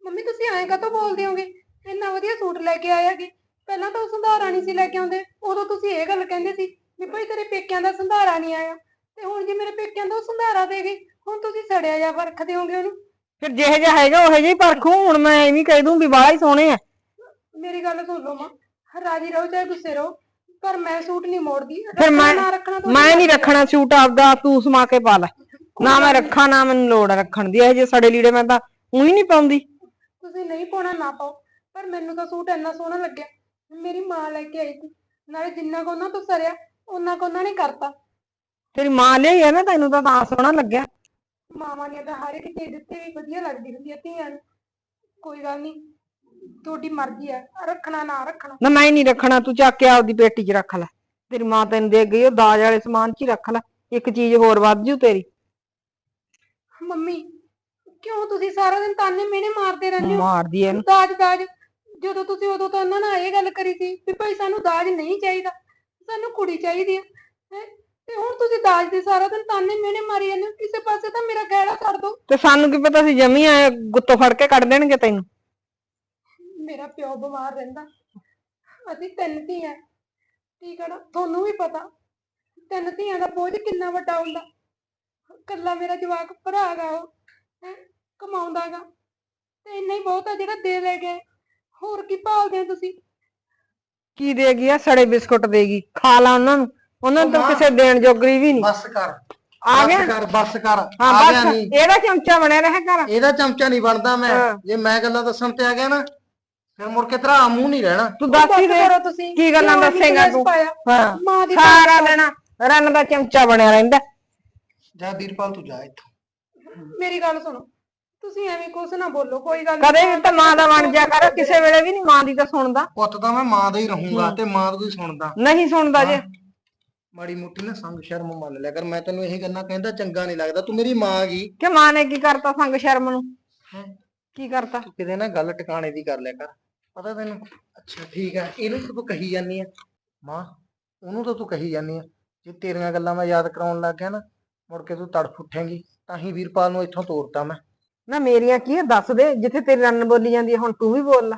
ਮੰਮੀ ਤੁਸੀਂ ਐਂ ਕਾਹਤੋਂ ਬੋਲਦੇ ਹੋਗੇ? ਇੰਨਾ ਵਧੀਆ ਸੂਟ ਲੈ ਕੇ ਆਇਆਗੇ ਪਹਿਲਾਂ ਤਾਂ ਉਹ ਸੰਧਾਰਾ ਨਹੀਂ ਸੀ ਲੈ ਕੇ ਆਉਂਦੇ। ਉਦੋਂ ਤੁਸੀਂ ਇਹ ਗੱਲ ਕਹਿੰਦੇ ਸੀ ਵੀ ਭਾਈ ਤੇਰੇ ਪੇਕਿਆਂ ਦਾ ਸੰਧਾਰਾ ਨਹੀਂ ਆਇਆ। ਤੇ ਹੁਣ ਜੇ ਮੇਰੇ ਪੇਕਿਆਂ ਦਾ ਸੰਧਾਰਾ ਦੇ ਗਏ ਹੁਣ ਤੁਸੀਂ ਸੜਿਆ ਜਾਂ ਵਰਖਦੇ ਹੋਗੇ ਉਹਨੂੰ? ਫਿਰ ਜਿਹੋ ਜਿਹਾ ਹੈਗਾ ਉਹੋ ਜਿਹਾ ਹੀ ਪਰਖੂ ਹੁਣ ਮੈਂ ਐਵੇਂ ਕਹਿ ਦੂੰ ਵੀ ਬਾਹਲਾ ਹੀ ਸੋਹਣੇ ਆ। ਮੇਰੀ ਗੱਲ ਸੁਣ ਲਓ ਮਾਂ ਰਾਜੀ ਰਹੋ ਚਾਹੇ ਗੁੱਸੇ ਰਹੋ ਪਰ ਮੈਂ ਸੂਟ ਨਹੀਂ ਮੋੜਦੀ ਫਿਰ ਮੈਂ ਨਾ ਰੱਖਣਾ ਮੈਂ ਨਹੀਂ। ਰੱਖਣਾ ਸੂਟ ਆਪਦਾ ਤੂੰ ਸਮਾ ਕੇ ਪਾ ਲੈ। ਨਾ ਮੈਂ ਰੱਖਾਂ ਨਾ ਮੈਨੂੰ ਲੋੜ ਰੱਖਣ ਦੀ ਇਹੋ ਜਿਹੇ ਸੜੇ ਲੀੜੇ ਮੈਂ ਤਾਂ ਉਹੀ ਨਹੀਂ ਪਾਉਂਦੀ। ਤੁਸੀਂ ਨਹੀਂ ਪਾਉਣਾ ਨਾ ਪਾਓ ਪਰ ਮੈਨੂੰ ਤਾਂ ਸੂਟ ਇੰਨਾ ਸੋਹਣਾ ਲੱਗਿਆ ਮੇਰੀ ਮਾਂ ਲੈ ਕੇ ਆਈ ਸੀ ਨਾਲੇ ਜਿੰਨਾ ਕੋ ਉਹਨਾਂ ਤੋਂ ਸਰਿਆ ਉਹਨਾਂ ਕੋ ਉਹਨਾਂ ਨੇ ਕਰਤਾ। ਤੇਰੀ ਮਾਂ ਲਈ ਆ ਨਾ ਤੈਨੂੰ ਤਾਂ ਤਾਂ ਸੋਹਣਾ ਲੱਗਿਆ। ਮਾਵਾਂ ਨੇ ਤਾਂ ਹਰ ਇੱਕ ਚੀਜ਼ ਦਿੱਤੀ ਵੀ ਵਧੀਆ ਲੱਗਦੀ ਹੁੰਦੀ ਹੈ ਧੀਆਂ ਨੂੰ। ਕੋਈ ਗੱਲ ਨਹੀਂ ਤੁਹਾਡੀ ਮਰਜ਼ੀ ਹੈ ਰੱਖਣਾ ਨਾ ਰੱਖਣਾ। ਨਾ ਮੈਂ ਨਹੀਂ ਰੱਖਣਾ ਤੂੰ ਚੱਕ ਕੇ ਆਪਦੀ ਪੇਟੀ 'ਚ ਰੱਖ ਲੈ। ਤੇਰੀ ਮਾਂ ਤੈਨੂੰ ਦੇ ਗਈ ਉਹ ਦਾਜ ਵਾਲੇ ਸਮਾਨ 'ਚ ਹੀ ਰੱਖ ਲੈ। ਇੱਕ ਚੀਜ਼ ਹੋਰ ਵੱਧ ਜੂ ਤੇਰੀ। ਮੰਮੀ ਕਿਉਂ ਤੁਸੀਂ ਸਾਰਾ ਦਿਨ ਤਾਨੇ ਮਿਹਣੇ ਮਾਰਦੇ ਰਹਿੰਦੇ ਹੋ? ਮਾਰਦੀ ਐ ਇਹਨੂੰ। ਦਾਜ ਦਾਜ। ਜਦੋਂ ਤੁਸੀਂ ਉਦੋਂ ਤਾਂ ਉਹਨਾਂ ਨਾਲ ਇਹ ਗੱਲ ਕਰੀ ਸੀ ਵੀ ਭਾਈ ਸਾਨੂੰ ਦਾਜ ਨਹੀਂ ਚਾਹੀਦਾ ਸਾਨੂੰ ਕੁੜੀ ਚਾਹੀਦੀ ਆ। ਹੈਂ? ਤੇ ਹੁਣ ਤੁਸੀਂ ਦਾਜ ਦੇ ਸਾਰਾ ਦਿਨ ਤਾਨੇ ਮਿਹਣੇ ਮਾਰੀ ਜਾਂਦੇ ਹੋ ਕਿਸੇ ਪਾਸੇ ਤਾਂ ਮੇਰਾ ਗਹਿਣਾ ਕਰ ਦਿਓ। ਤੇ ਸਾਨੂੰ ਕੀ ਪਤਾ ਸੀ ਜਮੀ ਆਏ ਗੁੱਤੋਂ ਫੜ ਕੇ ਕੱਢ ਦੇਣਗੇ ਤੈਨੂੰ? ਮੇਰਾ ਪਿਓ ਬਿਮਾਰ ਰਹਿੰਦਾ। ਅਸੀਂ ਤਿੰਨ ਧੀਆਂ। ਠੀਕ ਆ ਨਾ? ਤੁਹਾਨੂੰ ਵੀ ਪਤਾ ਤਿੰਨ ਧੀਆਂ ਦਾ ਬੋਝ ਕਿੰਨਾ ਵੱਡਾ ਹੁੰਦਾ। ਕੱਲਾ ਮੇਰਾ ਜਵਾਕ ਭਰਾ ਗਾ ਉਹ ਹੈਂ ਕਮਾਉਂਦਾਗਾ ਤੇ ਇੰਨਾ ਹੀ ਬਹੁਤ ਆ ਜਿਹੜਾ ਦੇ ਲੈ ਗਏ ਹੋਰ ਕੀ ਭਾਲਦੇ ਹੋ ਤੁਸੀਂ? ਕੀ ਦੇਗੀ ਆ? ਸੜੇ ਬਿਸਕੁਟ ਦੇਗੀ ਖਾ ਲਾ ਉਹਨਾਂ ਨੂੰ। ਉਹਨਾਂ ਨੂੰ ਤਾਂ। ਕਿਸੇ ਦੇਣ ਜੋਗਰੀ ਵੀ ਨਹੀਂ। ਬਸ ਕਰ। ਆ ਬਸ ਗਿਆ? ਕਰ ਬਸ ਕਰ। ਹਾਂ ਆ ਗਿਆ ਬਸ ਨਹੀਂ ਇਹਦਾ ਚਮਚਾ ਬਣਿਆ ਰਹੇ ਘਰ। ਇਹਦਾ ਚਮਚਾ ਨਹੀਂ ਬਣਦਾ ਮੈਂ। ਹਾਂ। ਜੇ ਮੈਂ ਗੱਲਾਂ ਦੱਸਣ ਤੇ ਆ ਗਿਆ ਨਾ ਫਿਰ ਮੁੜ ਕੇ ਤੇਰਾ ਮੂੰਹ ਨਹੀਂ ਰਹਿਣਾ। ਤੂੰ ਦੱਸ ਹੀ ਦੇ। ਕਰੋ ਤੁਸੀਂ। ਕੀ ਗੱਲਾਂ ਦੱਸੇਂਗਾ ਤੂੰ? ਹਾਂ। ਮਾਂ ਦੀ ਸਾਰਾ ਦਿਨ ਰਨ ਦਾ ਚਮਚਾ ਬਣਿਆ ਰਹਿੰਦਾ। ਜਾ ਵੀਰਪਾਲ ਤੂੰ ਜਾ ਇੱਥੋਂ। ਮੇਰੀ ਗੱਲ ਸੁਣੋ। ਤੁਸੀਂ ਐਵੇਂ ਕੁਛ ਨਾ ਬੋਲੋ ਕੋਈ ਗੱਲ। ਕਦੇ ਵੀ ਤਾਂ ਮਾਂ ਦਾ ਬਣ ਜਾ ਕਰ। ਕਿਸੇ ਵੇਲੇ ਵੀ ਨਹੀਂ ਮਾਂ ਦੀ ਤਾਂ ਸੁਣਦਾ। ਪੁੱਤ ਤਾਂ ਮੈਂ ਮਾਂ ਦਾ ਹੀ ਰਹੂੰਗਾ ਤੇ ਮਾਂ ਦਾ ਹੀ ਸੁਣਦਾ। ਨਹੀਂ ਸੁਣਦਾ ਜੇ। ਮਾੜੀ ਮੋਟੀ ਨਾ ਸੰਗ ਸ਼ਰਮ ਮੰਨ ਲਿਆ ਕਰ ਮੈਂ ਤੈਨੂੰ ਇਹ ਗੱਲਾਂ ਕਹਿੰਦਾ ਚੰਗਾ ਨਹੀਂ ਲੱਗਦਾ ਤੂੰ ਮੇਰੀ ਮਾਂ ਗਈ ਕਿ ਮਾਂ ਨੇ ਕੀ ਕਰਤਾ ਸੰਗ ਸ਼ਰਮ ਨੂੰ? ਕੀ ਕਰਤਾ? ਤੂੰ ਕਿਤੇ ਨਾ ਗੱਲ ਟਿਕਾਣੇ ਦੀ ਕਰ ਲਿਆ ਕਰ। ਪਤਾ ਤੈਨੂੰ? ਅੱਛਾ ਠੀਕ ਆ ਇਹਨੂੰ ਤਾਂ ਤੂੰ ਕਹੀ ਜਾਨੀ ਆ। ਮਾਂ ਉਹਨੂੰ ਤਾਂ ਤੂੰ ਕਹੀ ਜਾਨੀ ਆ। ਜੇ ਤੇਰੀਆਂ ਗੱਲਾਂ ਮੈਂ ਯਾਦ ਕਰਾਉਣ ਲੱਗ ਗਿਆ ਨਾ ਮੁੜ ਕੇ ਤੂੰ ਤੜਫ ਉੱਠੇਂਗੀ ਤਾਂ ਹੀ ਵੀਰਪਾਲ ਨੂੰ ਇੱਥੋਂ ਤੋਰਤਾ ਮੈਂ। ਨਾ ਮੇਰੀਆਂ ਕੀ ਆ ਦੱਸ ਦੇ ਜਿੱਥੇ ਤੇਰੀ ਰੰਨ ਬੋਲੀ ਜਾਂਦੀ ਹੈ ਹੁਣ ਤੂੰ ਵੀ ਬੋਲ ਲੈ।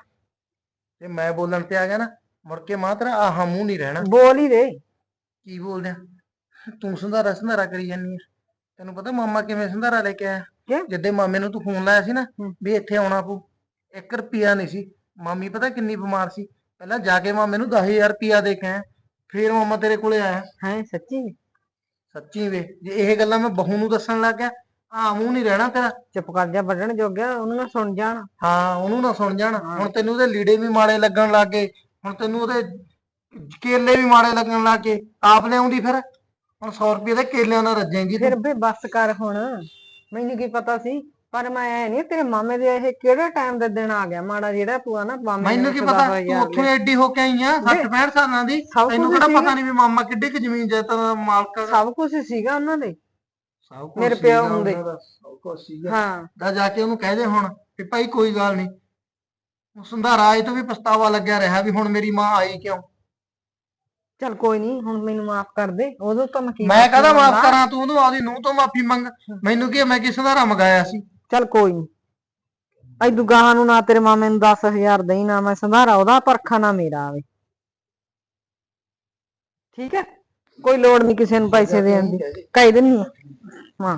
ਜੇ ਮੈਂ ਬੋਲਣ ਤੇ ਆ ਗਿਆ ਨਾ ਮੁੜ ਕੇ ਮਾਂ ਤੇਰਾ ਆਹਾ ਮੂੰਹ ਨਹੀਂ ਰਹਿਣਾ। ਬੋਲ ਹੀ ਦੇ। ਕੀ ਬੋਲਦੇ ਆ? ਤੂੰ ਸੰਧਾਰਾ ਸੰਧਾਰਾ ਕਰੀ ਜਾਨੀ ਆ। ਤੈਨੂੰ ਪਤਾ ਮਾਮਾ ਕਿਵੇਂ ਸੰਧਾਰਾ ਲੈ ਕੇ ਆਇਆ? ਕਿਉਂ? ਜਿੱਦੇ ਮਾਮੇ ਨੂੰ ਤੂੰ ਫੋਨ ਲਾਇਆ ਸੀ ਨਾ ਹੂੰ। ਵੀ ਇੱਥੇ ਆਉਣਾ ਪਊ 1 ਰੁਪਿਆ ਨਹੀਂ ਸੀ। ਮਾਮੀ ਪਤਾ ਕਿੰਨੀ ਬਿਮਾਰ ਸੀ। ਪਹਿਲਾਂ ਜਾ ਕੇ ਮਾਮੇ ਨੂੰ 10000 ਰੁਪਿਆ ਦੇ ਕੇ ਆਇਆ। ਫੇਰ ਮਾਮਾ ਤੇਰੇ ਕੋਲੇ ਆਇਆ। ਹੈ ਸੱਚੀ? ਸੱਚੀ ਵੇ ਜੇ ਇਹ ਗੱਲਾਂ ਮੈਂ ਬਹੂ ਨੂੰ ਦੱਸਣ ਲੱਗ ਗਿਆ ਆ ਮੂੰਹ ਨਹੀਂ ਰਹਿਣਾ ਤੇਰਾ। ਚੁੱਪ ਕਰ ਜਾ ਵੱਢਣ ਜੋਗਿਆ ਉਹਨੂੰ ਨਾ ਸੁਣ ਜਾਣ। ਹਾਂ ਉਹਨੂੰ ਨਾ ਸੁਣ ਜਾਣ। ਹੁਣ ਤੈਨੂੰ ਉਹਦੇ ਲੀੜੇ ਵੀ ਮਾੜੇ ਲੱਗਣ ਲੱਗ ਗਏ। ਹੁਣ ਤੈਨੂੰ ਉਹਦੇ ਕੇਲੇ ਵੀ ਮਾੜੇ ਲੱਗਣ ਲੱਗ ਗਏ ਆਪ ਲਿਆਉਂਦੀ ਫਿਰ? ਹੁਣ 100 ਰੁਪਏ ਦੇ ਕੇਲਿਆਂ ਨਾਲ ਰੱਜੇਂਗੀ ਫਿਰ ਵੀ ਬੱਸ ਕਰ ਹੁਣ ਮੈਨੂੰ ਕੀ ਪਤਾ ਸੀ ਪਰ ਮੈਂ ਐ ਨਹੀਂ ਤੇਰੇ ਮਾਮੇ ਦੇ ਇਹ ਕਿਹੜੇ ਟਾਈਮ ਦਾ ਦਿਨ ਆ ਗਿਆ? ਮਾੜਾ ਜਿਹੜਾ ਤੂੰ ਆ ਨਾ ਮਾਮੇ ਮੈਨੂੰ ਕੀ ਪਤਾ ਤੂੰ ਉੱਥੋਂ ਐਡੀ ਹੋ ਕੇ ਆਈ ਆ 60 65 ਸਾਲਾਂ ਦੀ ਤੈਨੂੰ ਕਿਹੜਾ। ਪਤਾ ਨਹੀਂ ਵੀ ਮਾਮਾ ਕਿੱਡੇ ਕੁ ਜ਼ਮੀਨ ਜਾਇਦਾਦ ਦਾ ਮਾਲਕ ਸਭ ਕੁਝ ਸੀਗਾ ਉਹਨਾਂ ਦੇ। ਸਭ ਮੇਰੇ ਪਿਓ ਹੁੰਦੇ। ਦਾ, ਸਭ ਕੁਝ ਸੀਗਾ। ਹਾਂ। ਤਾਂ ਜਾ ਕੇ ਉਹਨੂੰ ਕਹਿ ਦੇ ਹੁਣ ਵੀ ਭਾਈ ਕੋਈ ਗੱਲ ਨਹੀਂ ਉਹ ਸੰਧਾਰਾ ਆਏ ਤੋਂ ਵੀ ਪਛਤਾਵਾ ਲੱਗਿਆ ਰਿਹਾ ਵੀ ਹੁਣ ਮੇਰੀ ਮਾਂ ਆਈ ਕਿਉਂ? ਚੱਲ ਕੋਈ ਨਹੀਂ ਹੁਣ ਮੈਨੂੰ ਮਾਫ ਕਰ ਦੇ ਉਦੋਂ ਤਾਂ ਮੈਂ ਕੀ ਮੈਂ ਕਹਦਾ ਮਾਫ। ਕਰਾਂ ਤੂੰ ਉਹਨੂੰ ਆਦੀ ਨੂੰ ਤੋਂ ਮਾਫੀ ਮੰਗ। ਮੈਨੂੰ ਕੀ ਮੈਂ ਕਿਸ ਸੰਧਾਰਾ ਮੰਗਾਇਆ ਸੀ? ਚੱਲ ਕੋਈ ਨਹੀਂ ਐਦੂ ਗਾਹਾਂ ਨੂੰ ਨਾ ਤੇਰੇ ਮਾਮੇ ਨੂੰ 10000 ਦੇਈ ਨਾ ਮੈਂ ਸੰਧਾਰਾ ਉਹਦਾ ਪਰਖਾ ਨਾ ਮੇਰਾ ਆਵੇ। ਠੀਕ ਹੈ? ਕੋਈ ਲੋੜ ਨਹੀਂ ਕਿਸੇ ਨੂੰ ਪੈਸੇ ਦੇਣ ਦੀ। ਕਹਿ ਦਿੰਨੀ ਆ। ਹਾਂ।